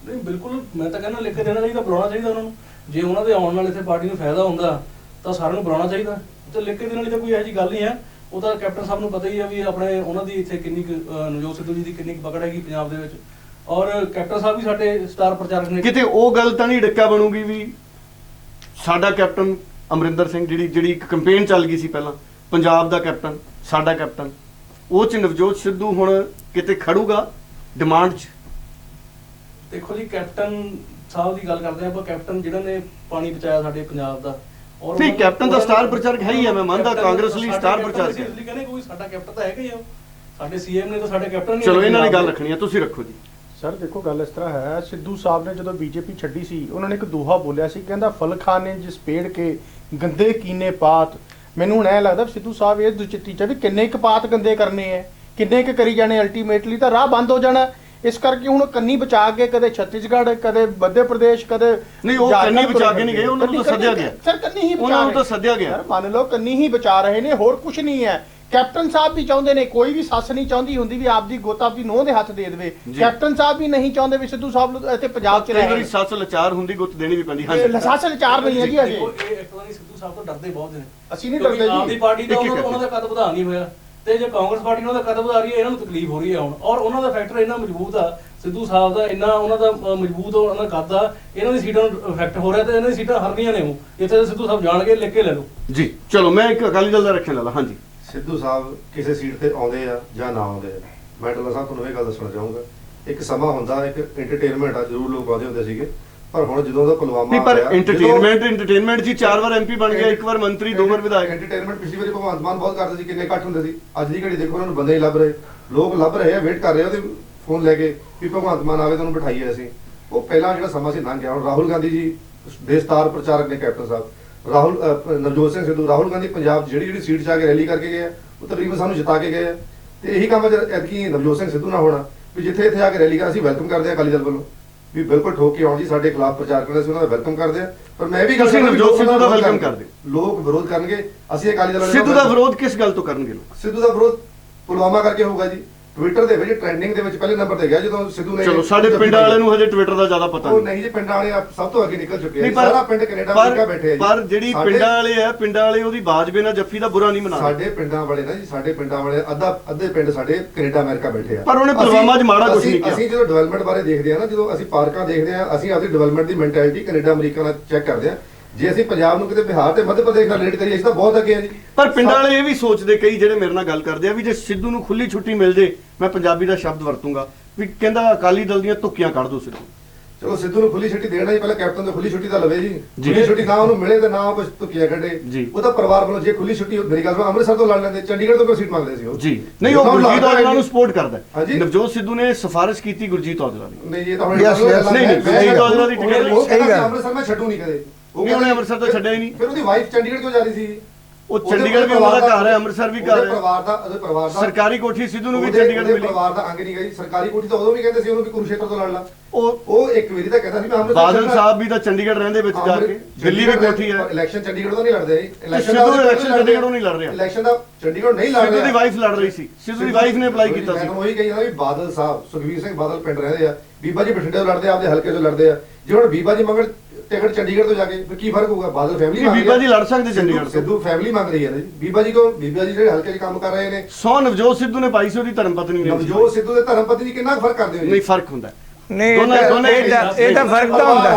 ਨਹੀਂ ਬਿਲਕੁਲ ਮੈਂ ਤਾਂ ਕਹਿੰਦਾ ਲਿਖ ਕੇ ਦੇਣਾ ਚਾਹੀਦਾ ਬੁਲਾਉਣਾ ਚਾਹੀਦਾ ਉਹਨਾਂ ਨੂੰ। ਜੇ ਉਹਨਾਂ ਦੇ ਆਉਣ ਨਾਲ ਇੱਥੇ ਪਾਰਟੀ ਨੂੰ ਫਾਇਦਾ ਹੁੰਦਾ ਤਾਂ ਸਾਰਿਆਂ ਨੂੰ ਬੁਲਾਉਣਾ ਚਾਹੀਦਾ। ਤੇ ਲਿਖ ਕੇ ਦੇਣ ਵਾਲੀ ਤਾਂ ਕੋਈ ਇਹੋ ਗੱਲ ਨਹੀਂ ਹੈ। ਉਹ ਤਾਂ ਕੈਪਟਨ ਸਾਹਿਬ ਨੂੰ ਪਤਾ ਹੀ ਹੈ ਵੀ ਆਪਣੇ ਉਹਨਾਂ ਦੀ ਇੱਥੇ ਕਿੰਨੀ ਨਵਜੋਤ ਸਿੱਧੂ ਜੀ ਦੀ ਕਿੰਨੀ ਪਕੜ ਹੈਗੀ ਪੰਜਾਬ ਦੇ ਵਿੱਚ। ਔਰ ਕੈਪਟਨ ਸਾਹਿਬ ਵੀ ਸਾਡੇ ਸਟਾਰ ਪ੍ਰਚਾਰਕ ਨੇ। ਕਿਤੇ ਉਹ ਗੱਲ ਤਾਂ ਨਹੀਂ ਡੱਕਾ ਬਣੂਗੀ ਵੀ ਸਾਡਾ ਕੈਪਟਨ ਅਮਰਿੰਦਰ ਸਿੰਘ ਜਿਹੜੀ ਜਿਹੜੀ ਇੱਕ ਕੈਂਪੇਨ ਚੱਲ ਗਈ ਸੀ ਪਹਿਲਾਂ ਪੰਜਾਬ ਦਾ ਕੈਪਟਨ ਸਾਡਾ ਕੈਪਟਨ ਉਹ ਚ ਨਵਜੋਤ ਸਿੱਧੂ ਹੁਣ ਕਿਤੇ ਖੜੂਗਾ ਡਿਮਾਂਡ 'ਚ? ਦੇਖੋ ਜੀ ਕੈਪਟਨ ਸਾਹਿਬ ਦੀ ਗੱਲ ਕਰਦੇ ਆਪਾਂ ਕੈਪਟਨ ਜਿਹੜਾ ਨੇ ਪਾਣੀ ਬਚਾਇਆ ਸਾਡੇ ਪੰਜਾਬ ਦਾ ਨਹੀਂ, ਕੈਪਟਨ ਉਹਨਾਂ- ਸਟਾਰ ਪ੍ਰਚਾਰਕ ਹੈ ਹੀ ਹੈ, ਮੈਂ ਮੰਨਦਾ, ਕਾਂਗਰਸ ਲਈ ਸਟਾਰ ਪ੍ਰਚਾਰਕ ਹੈ। ਕਹਿੰਦੇ ਕੋਈ ਸਾਡਾ ਕੈਪਟਨ ਤਾਂ ਹੈਗਾ ਹੀ ਆ ਉਹ। ਸਾਡੇ ਸੀਐਮ ਨੇ ਤਾਂ ਸਾਡੇ ਕੈਪਟਨ ਨਹੀਂ ਚਲੋ ਇਹਨਾਂ ਨੇ ਗੱਲ ਪੰਜਾਬ ਦੇ। ਰੱਖਣੀ ਹੈ ਤੁਸੀਂ ਰੱਖੋ ਜੀ ਸਰ ਦੇਖੋ ਗੱਲ ਇਸ ਤਰ੍ਹਾਂ ਹੈ ਸਿੱਧੂ ਸਾਹਿਬ ਨੇ ਜਦੋਂ ਬੀਜੇਪੀ ਛੱਡੀ ਸੀ ਉਹਨਾਂ ਨੇ ਇੱਕ ਦੋਹਾ ਬੋਲਿਆ ਸੀ ਕਹਿੰਦਾ ਫਲਖਾਨ ਨੇ ਜਿਸ ਪੇੜ ਕੇ ਗੰਦੇ ਕੀਨੇ ਪਾਤ ਮੈਨੂੰ ਹੁਣ ਐ ਲੱਗਦਾ ਸਿੱਧੂ ਸਾਹਿਬ ਇਹ ਦੁਚਿੱਤੀ ਚ ਵੀ ਕਿੰਨੇ ਕੁ ਪਾਤ ਗੰਦੇ ਕਰਨੇ ਐ ਕਿੰਨੇ ਕੁ ਕਰੀ ਜਾਣੇ ਅਲਟੀਮੇਟਲੀ ਤਾਂ ਰਾਹ ਬੰਦ ਹੋ ਜਾਣਾ ਇਸ ਕਰਕੇ ਹੁਣ ਕੰਨੀ ਬਚਾ ਕੇ ਕਦੇ ਛੱਤੀਸਗੜ੍ਹ ਕਦੇ ਮੱਧ ਪ੍ਰਦੇਸ਼ ਕਦੇ ਨਹੀਂ, ਉਹ ਕੰਨੀ ਬਚਾ ਕੇ ਨਹੀਂ ਗਏ, ਉਹਨਾਂ ਨੂੰ ਤਾਂ ਸੱਦਿਆ ਗਿਆ। ਸਰ ਕੰਨੀ ਹੀ ਬਚਾ ਉਹਨਾਂ ਨੂੰ ਤਾਂ ਰਹੇ। ਸੱਦਿਆ ਗਿਆ। ਮੰਨ ਲਓ ਕੰਨੀ ਹੀ ਬਚਾ ਰਹੇ ਨੇ ਹੋਰ ਕੁਝ ਨਹੀਂ ਹੈ ਕੈਪਟਨ ਸਾਹਿਬ ਵੀ ਚਾਹੁੰਦੇ ਨੇ ਕੋਈ ਵੀ ਸੱਸ ਨਹੀਂ ਚਾਹੁੰਦੀ ਹੁੰਦੀ ਵੀ ਆਪਦੀ ਗੋਤ ਆਪਦੀ ਨੋਹ ਦੇ ਹੱਥ ਦੇ ਦੇਵੇ। ਕੈਪਟਨ ਸਾਹਿਬ ਵੀ ਨਹੀਂ ਚਾਹੁੰਦੇ ਵੀ ਸਿੱਧੂ ਸਾਹਿਬ ਨੂੰ ਇੱਥੇ ਪੰਜਾਬ ਚ ਕਈ ਵਾਰੀ ਰਹਿਣ ਸੱਸ ਲਾਚਾਰ ਹੁੰਦੀ ਗੁੱਤ ਦੇਣੀ ਵੀ ਪੈਂਦੀ ਇਹ ਹਾਂਜੀ ਲਸਾਸ ਵਿਚਾਰ ਨਹੀਂ ਹੈ ਜੀ ਅਜੇ ਇੱਕ ਨਹੀਂ ਸਿੱਧੂ ਸਾਹਿਬ ਤੋਂ ਡਰਦੇ ਬਹੁਤ ਨੇ ਅਸੀਂ ਨਹੀਂ ਡਰਦੇ ਜੀ। ਆਪਦੀ ਪਾਰਟੀ ਦਾ ਉਹਨਾਂ ਦਾ ਕਦ ਵਧਾ ਨਹੀਂ ਹੋਇਆ ਤੇ ਜੇ ਕਾਂਗਰਸ ਪਾਰਟੀ ਨੂੰ ਉਹਦਾ ਕਦ ਵਧਾ ਰਹੀ ਹੈ ਇਹਨਾਂ ਨੂੰ ਤਕਲੀਫ ਹੋ ਰਹੀ ਹੈ ਹੁਣ। ਔਰ ਉਹਨਾਂ ਦਾ ਫੈਕਟਰ ਇੰਨਾ ਮਜ਼ਬੂਤ ਆ ਸਿੱਧੂ ਸਾਹਿਬ ਦਾ ਇੰਨਾ ਉਹਨਾਂ ਦਾ ਮਜ਼ਬੂਤ ਉਹਨਾਂ ਦਾ ਕੱਦ ਆ ਇਹਨਾਂ ਦੀ ਸੀਟਾਂ ਨੂੰ ਇਫੈਕਟ ਹੋ ਰਿਹਾ ਤੇ ਇਹਨਾਂ ਦੀ ਸੀਟਾਂ ਹਰਨੀਆਂ ਨੇ ਉਹ ਇੱਥੇ ਤਾਂ ਸਿੱਧੂ ਸਾਹਿਬ ਜਾਣਗੇ ਲਿਖ ਕੇ ਲੈ ਲਓ। ਜੀ ਚਲੋ ਮੈਂ ਇੱਕ ਅਕਾਲੀ ਦਲ ਦਾ ਰੱਖਣ ਵਾਲਾ ਹਾਂਜੀ। ਸਿੱਧੂ ਸਾਹਿਬ ਕਿਸੇ ਸੀਟ ਤੇ ਆਉਂਦੇ ਆ ਜਾਂ ਨਾ ਆਉਂਦੇ ਆ ਮੈਂ ਟੱਲਾ ਸਾਹਿਬ ਤੁਹਾਨੂੰ ਇਹ ਗੱਲ ਦੱਸਣਾ ਚਾਹੂੰਗਾ। ਇੱਕ ਸਮਾਂ ਹੁੰਦਾ ਇੱਕ ਐਂਟਰਟੇਨਮੈਂਟ ਆ ਜ਼ਰੂਰ ਲੋਕ ਆਉਂਦੇ ਹੁੰਦੇ ਸੀਗੇ। ਪਰ ਹੁਣ ਜਦੋਂ ਦਾ ਪੁਲਵਾਮਾ ਨਹੀਂ ਪਰ ਆਇਆ, ਐਂਟਰਟੇਨਮੈਂਟ ਐਂਟਰਟੇਨਮੈਂਟ ਜੀ ਚਾਰ ਵਾਰ ਐਮਪੀ ਬਣ ਗਿਆ ਇੱਕ ਵਾਰ ਮੰਤਰੀ ਦੋ ਵਾਰ ਵਿਧਾਇਕ। ਐਂਟਰਟੇਨਮੈਂਟ ਪਿਛਲੀ ਵਾਰੀ ਭਗਵੰਤ ਮਾਨ ਬਹੁਤ ਕਰਦੇ ਸੀ ਕਿੰਨੇ ਇਕੱਠ ਹੁੰਦੇ ਸੀ। ਅੱਜ ਦੀ ਘੜੀ ਦੇਖੋ ਉਹਨਾਂ ਨੂੰ ਬੰਦੇ ਨਹੀਂ ਲੱਭ ਰਹੇ। ਲੋਕ ਲੱਭ ਰਹੇ ਆ ਵੇਟ ਕਰ ਰਹੇ ਆ ਉਹਦੇ ਫੋਨ ਲੈ ਕੇ ਵੀ ਭਗਵੰਤ ਮਾਨ ਆਵੇ ਤੁਹਾਨੂੰ ਬਿਠਾਈਏ ਅਸੀਂ। ਉਹ ਪਹਿਲਾਂ ਜਿਹੜਾ ਸਮਾਂ ਸੀ ਲੰਘ ਗਿਆ। ਹੁਣ ਰਾਹੁਲ ਗਾਂਧੀ ਜੀ ਦੇ ਸਟਾਰ ਪ੍ਰਚਾਰਕ ਨੇ ਕੈਪਟਨ ਸਾਹਿਬ। ਰਾਹੁਲ ਅਹ, ਨਵਜੋਤ ਸਿੰਘ ਸਿੱਧੂ ਰਾਹੁਲ ਗਾਂਧੀ ਪੰਜਾਬ 'ਚ ਜਿਹੜੀ ਜਿਹੜੀ ਸੀਟ 'ਚ ਆ ਕੇ ਰੈਲੀ ਕਰਕੇ ਗਏ ਆ ਉਹ ਤਕਰੀਬਨ ਸਾਨੂੰ ਜਿਤਾ ਕੇ ਗਏ ਆ। ਤੇ ਇਹੀ ਕੰਮ ਜਦ ਐਤਕੀ ਨਵਜੋਤ ਸਿੰਘ ਸਿੱਧੂ ਨਾਲ ਹੋਣਾ ਵੀ ਜਿੱਥੇ ਇੱਥੇ ਆ ਕੇ ਰੈਲੀ ਕਰ ਅਸੀਂ ਵੈਲਕਮ ਕਰਦੇ ਆ ਅਕਾਲੀ ਦਲ ਵੱਲੋਂ। ਵੀ ਬਿਲਕੁਲ ਠੋਕ ਕੇ ਆਉਣ ਜੀ ਸਾਡੇ ਖਿਲਾਫ ਪ੍ਰਚਾਰ ਕਰਦੇ ਸੀ ਉਹਨਾਂ ਦਾ ਵੈਲਕਮ ਕਰਦੇ ਆ ਪਰ ਮੈਂ ਇਹ ਵੀ ਗੱਲ ਤੁਸੀਂ ਨਵਜੋਤ ਸਿੱਧੂ ਦਾ ਕਰਨਗੇ। ਕਰਦੇ। ਲੋਕ ਵਿਰੋਧ ਕਰਨਗੇ ਅਸੀਂ ਅਕਾਲੀ ਦਲ ਸਿੱਧੂ ਦਾ ਵਿਰੋਧ ਕਿਸ ਗੱਲ ਤੋਂ ਕਰਨਗੇ ਲੋਕ ਸਿੱਧੂ ਦਾ ਵਿਰੋਧ ਪੁਲਵਾਮਾ ਕਰਕੇ ਹੋਊਗਾ ਜੀ ਟਵਿੱਟਰ ਦੇ ਵਿੱਚ ਟ੍ਰੈਂਡਿੰਗ ਦੇ ਵਿੱਚ ਪਹਿਲੇ ਨੰਬਰ ਤੇ ਗਿਆ ਜਦੋਂ ਸਿੱਧੂ ਨੇ ਚਲੋ ਸਾਡੇ ਪਿੰਡ ਵਾਲਿਆਂ ਨੂੰ ਹਜੇ ਟਵਿੱਟਰ ਦਾ ਜ਼ਿਆਦਾ ਪਤਾ ਉਹ ਨਹੀਂ। ਜੀ ਪਿੰਡਾਂ ਵਾਲੇ ਸਭ ਤੋਂ ਅੱਗੇ ਨਿਕਲ ਚੁੱਕੇ ਆ ਸਾਰਾ ਪਿੰਡ ਕੈਨੇਡਾ ਅਮਰੀਕਾ ਬੈਠੇ ਆ ਜੀ। ਪਰ ਜਿਹੜੀ ਪਿੰਡਾਂ ਵਾਲੇ ਆ ਪਿੰਡਾਂ ਵਾਲੇ ਉਹਦੀ ਬਾਜਵੇ ਨਾਲ ਜੱਫੀ ਦਾ ਬੁਰਾ ਨਹੀਂ ਮਨਾ ਰਹੇ। ਸਾਡੇ ਪਿੰਡਾਂ ਵਾਲੇ ਨਾ ਜੀ ਸਾਡੇ ਪਿੰਡਾਂ ਵਾਲੇ ਅੱਧਾ ਅੱਧੇ ਪਿੰਡ ਸਾਡੇ ਕੈਨੇਡਾ ਅਮਰੀਕਾ ਬੈਠੇ ਆ। ਪਰ ਉਹਨੇ ਪੁਲਵਾਮਾ 'ਚ ਮਾੜਾ ਅਸੀਂ- ਨਹੀਂ ਕਿਹਾ। ਅਸੀਂ ਜਦੋਂ ਡਿਵੈਲਪਮੈਂਟ ਬਾਰੇ ਦੇਖਦੇ ਆ ਨਾ ਜਦੋਂ ਅਸੀਂ ਪਾਰਕਾਂ ਦੇਖਦੇ ਆ ਅਸੀਂ ਆਪਦੀ ਡਿਵੈਲਪਮੈਂਟ ਦੀ ਮੈਂਟੈਲਿਟੀ ਕੈਨੇਡਾ ਅਮਰੀਕਾ ਨਾਲ ਚੈੱਕ ਕਰਦੇ ਆ। ਜੇ ਅਸੀਂ ਪੰਜਾਬ ਨੂੰ ਕਿਤੇ ਬਿਹਾਰ ਤੇ ਮੱਧ ਪ੍ਰਦੇਸ਼ ਨਾਲ ਰਿਲੇਟ ਕਰੀਏ ਅਸੀਂ ਤਾਂ ਬਹੁਤ ਅੱਗੇ ਆ ਜੀ ਪਰ ਪਿੰਡਾਂ ਵਾਲੇ ਇਹ ਵੀ ਸੋਚਦੇ ਕਈ ਜਿਹੜੇ ਮੇਰੇ ਨਾਲ ਗੱਲ ਕਰਦੇ ਆ ਵੀ ਜੇ ਸਿੱਧੂ ਨੂੰ ਖੁੱਲੀ ਛੁੱਟੀ ਮਿਲ ਜੇ ਮੈਂ ਪੰਜਾਬੀ ਦਾ ਸ਼ਬਦ ਵਰਤੂੰਗਾ ਵੀ ਕਹਿੰਦਾ ਅਕਾਲੀ ਦਲ ਦੀਆਂ ਧੁੱਕੀਆਂ ਕੱਢ ਦੋ ਸਿੱਧੂ ਚਲੋ ਸਿੱਧੂ ਨੂੰ ਖੁੱਲੀ ਛੁੱਟੀ ਦੇਣਾ ਹੀ ਪਹਿਲਾਂ ਕੈਪਟਨ ਤੋਂ ਖੁੱਲੀ ਛੁੱਟੀ ਤਾਂ ਲਵੇ ਜੀ ਜੀ। ਖੁੱਲੀ ਛੁੱਟੀ ਨਾ ਉਹਨੂੰ ਮਿਲੇ ਤੇ ਨਾ ਉਹ ਕੁਝ ਤੁਕੀਆਂ ਕੱਢੇ ਜੀ। ਉਹਦਾ ਪਰਿਵਾਰ ਵੱਲੋਂ ਜੇ ਖੁੱਲੀ ਛੁੱਟੀ ਮੇਰੀ ਗੱਲ ਸੁਣੋ ਅੰਮ੍ਰਿਤਸਰ ਤੋਂ ਲੜ ਲੈਂਦੇ ਚੰਡੀਗੜ੍ਹ ਤੋਂ ਕਿਉਂ ਸੀਟ ਮੰਗਦੇ ਸੀ ਉਹ ਜੀ ਨਹੀਂ ਉਹ ਗੁਰਜੀਤ ਔਜਲਾ ਨੂੰ ਜੀ। ਸਪੋਰਟ ਕਰਦਾ। ਨਵਜੋਤ ਸਿੱਧੂ ਨੇ ਸਿਫਾਰਿਸ਼ ਕੀਤੀ ਗੁਰਜੀਤ ਔਜਲਾ ਦੀ ਨਹੀਂ ਇਹ ਤਾਂ ਹੁਣ ਨਹੀਂ, ਨਹੀਂ, ਗੁਰਜੀਤ ਔਜਲਾ ਦੀ ਟਿਕਟ। ਉਹ ਸਹੀ ਗੱਲ। ਅੰਮ੍ਰਿਤਸਰ ਮੈਂ ਛੱਡੂ ਨਹੀਂ ਕਦੇ ਉਹ ਉਹਨੇ ਕਹਿੰਦਾ- ਅੰਮ੍ਰਿਤਸਰ ਤੋਂ ਛੱਡਿਆ ਹੀ ਨਹੀਂ। ਫਿਰ ਉਹਦੀ ਵਾਈਫ ਚੰਡੀਗੜ੍ਹ ਕਿਉਂ ਜਾ ਰਹੀ ਸੀ? ਉਹ ਚੰਡੀਗੜ੍ਹ ਵੀ ਉਹਨਾਂ ਦਾ ਘਰ ਹੈ ਅੰਮ੍ਰਿਤਸਰ ਵੀ ਘਰ ਉਹਦੇ ਹੈ। ਪਰਿਵਾਰ ਦਾ ਉਹਦੇ ਪਰਿਵਾਰ ਦਾ ਸਰਕਾਰੀ ਕੋਠੀ ਸਿੱਧੂ ਨੂੰ ਵੀ ਉਹਦੇ- ਚੰਡੀਗੜ੍ਹ ਉਹਦੇ ਮਿਲੀ। ਪਰਿਵਾਰ ਦਾ ਅੰਗ ਨਹੀਂ ਗਈ। ਸਰਕਾਰੀ ਕੋਠੀ ਤਾਂ ਉਦੋਂ ਵੀ ਕਹਿੰਦੇ ਸੀ ਉਹਨੂੰ ਵੀ ਕੁਰੂਸ਼ੇਤਰ ਤੋਂ ਲੜ ਲਾ। ਉਹ ਉਹ ਇੱਕ ਵਾਰੀ ਤਾਂ ਕਹਿੰਦਾ ਸੀ ਮੈਂ ਅੰਮ੍ਰਿਤਸਰ ਬਾਦਲ ਛੱਡਣਾ। ਸਾਹਿਬ ਵੀ ਤਾਂ ਚੰਡੀਗੜ੍ਹ ਰਹਿੰਦੇ ਵਿੱਚ ਜਾ ਕੇ। ਦਿੱਲੀ ਵੀ ਕੋਠੀ ਹੈ। ਇਲੈਕਸ਼ਨ ਚੰਡੀਗੜ੍ਹ ਤੋਂ ਨਹੀਂ ਲੜਦੇ। ਜੀ ਸਿੱਧੂ election ਚੰਡੀਗੜ੍ਹੋਂ ਨਹੀਂ ਲੜ ਰਿਹਾ। ਇਲੈਕਸ਼ਨ ਦਾ ਚੰਡੀਗੜ੍ਹ ਨਹੀਂ ਲੜ ਰਿਹਾ ਸਿੱਧੂ ਦੀ ਵਾਈਫ ਲੜ ਰਹੀ ਸੀ। ਸਿੱਧੂ ਦੀ ਵਾਈਫ ਨੇ ਅਪਲਾਈ ਕੀਤਾ ਮੈਂ ਸੀ ਤੁਹਾਨੂੰ ਉਹੀ ਕਹੀ ਜਾਂਦਾ ਵੀ ਬਾਦਲ ਸਾਹਿਬ ਸੁਖਵੀਰ ਸਿੰਘ ਬਾਦਲ ਪਿੰਡ ਰਹਿੰਦੇ ਆ। ਬੀਬਾ ਜੀ ਬਠਿੰਡੇ ਤੋਂ ਲੜਦੇ ਆ ਆਪਦੇ ਹਲਕੇ ਤੋਂ ਲੜਦੇ ਆ। ਜੇ ਹੁਣ ਬੀਬਾ ਜੀ ਮੰਗਣ ਟਿਕਟ ਚੰਡੀਗੜ੍ਹ ਤੋਂ ਜਾ ਕੇ ਫਿਰ ਕੀ ਫ਼ਰਕ ਹੋਊਗਾ ਬਾਦਲ ਫੈਮਿਲੀ ਨਹੀਂ, ਬੀਬਾ ਜੀ ਲੜ ਸਕਦੇ ਚੰਡੀਗੜ੍ਹ ਤੋਂ। ਸਿੱਧੂ ਫੈਮਿਲੀ ਮੰਗ ਰਹੀ ਹੈ ਨਾ ਜੀ ਬੀਬਾ ਜੀ ਕੋ ਬੀਬਾ ਜੀ ਜਿਹੜੇ ਹਲਕੇ 'ਚ ਕੰਮ ਕਰ ਰਹੇ ਨੇ ਸੌ ਨਵਜੋਤ ਸਿੱਧੂ ਨੇ ਪਾਈ ਸੀ ਉਹਦੀ ਧਰਮ ਪਤਨੀ ਨੇ ਨਵਜੋਤ ਸਿੱਧੂ ਦੇ ਧਰਮ ਪਤਨੀ ਕਿੰਨਾ ਫ਼ਰਕ ਕਰਦੇ ਹੋ ਜੀ ਨਹੀਂ ਫ਼ਰਕ ਹੁੰਦਾ। ਨਹੀਂ ਦੋਨਾਂ- ਇਹ ਤਾਂ- ਇਹ ਤਾਂ- ਫ਼ਰਕ ਤਾਂ ਹੁੰਦਾ।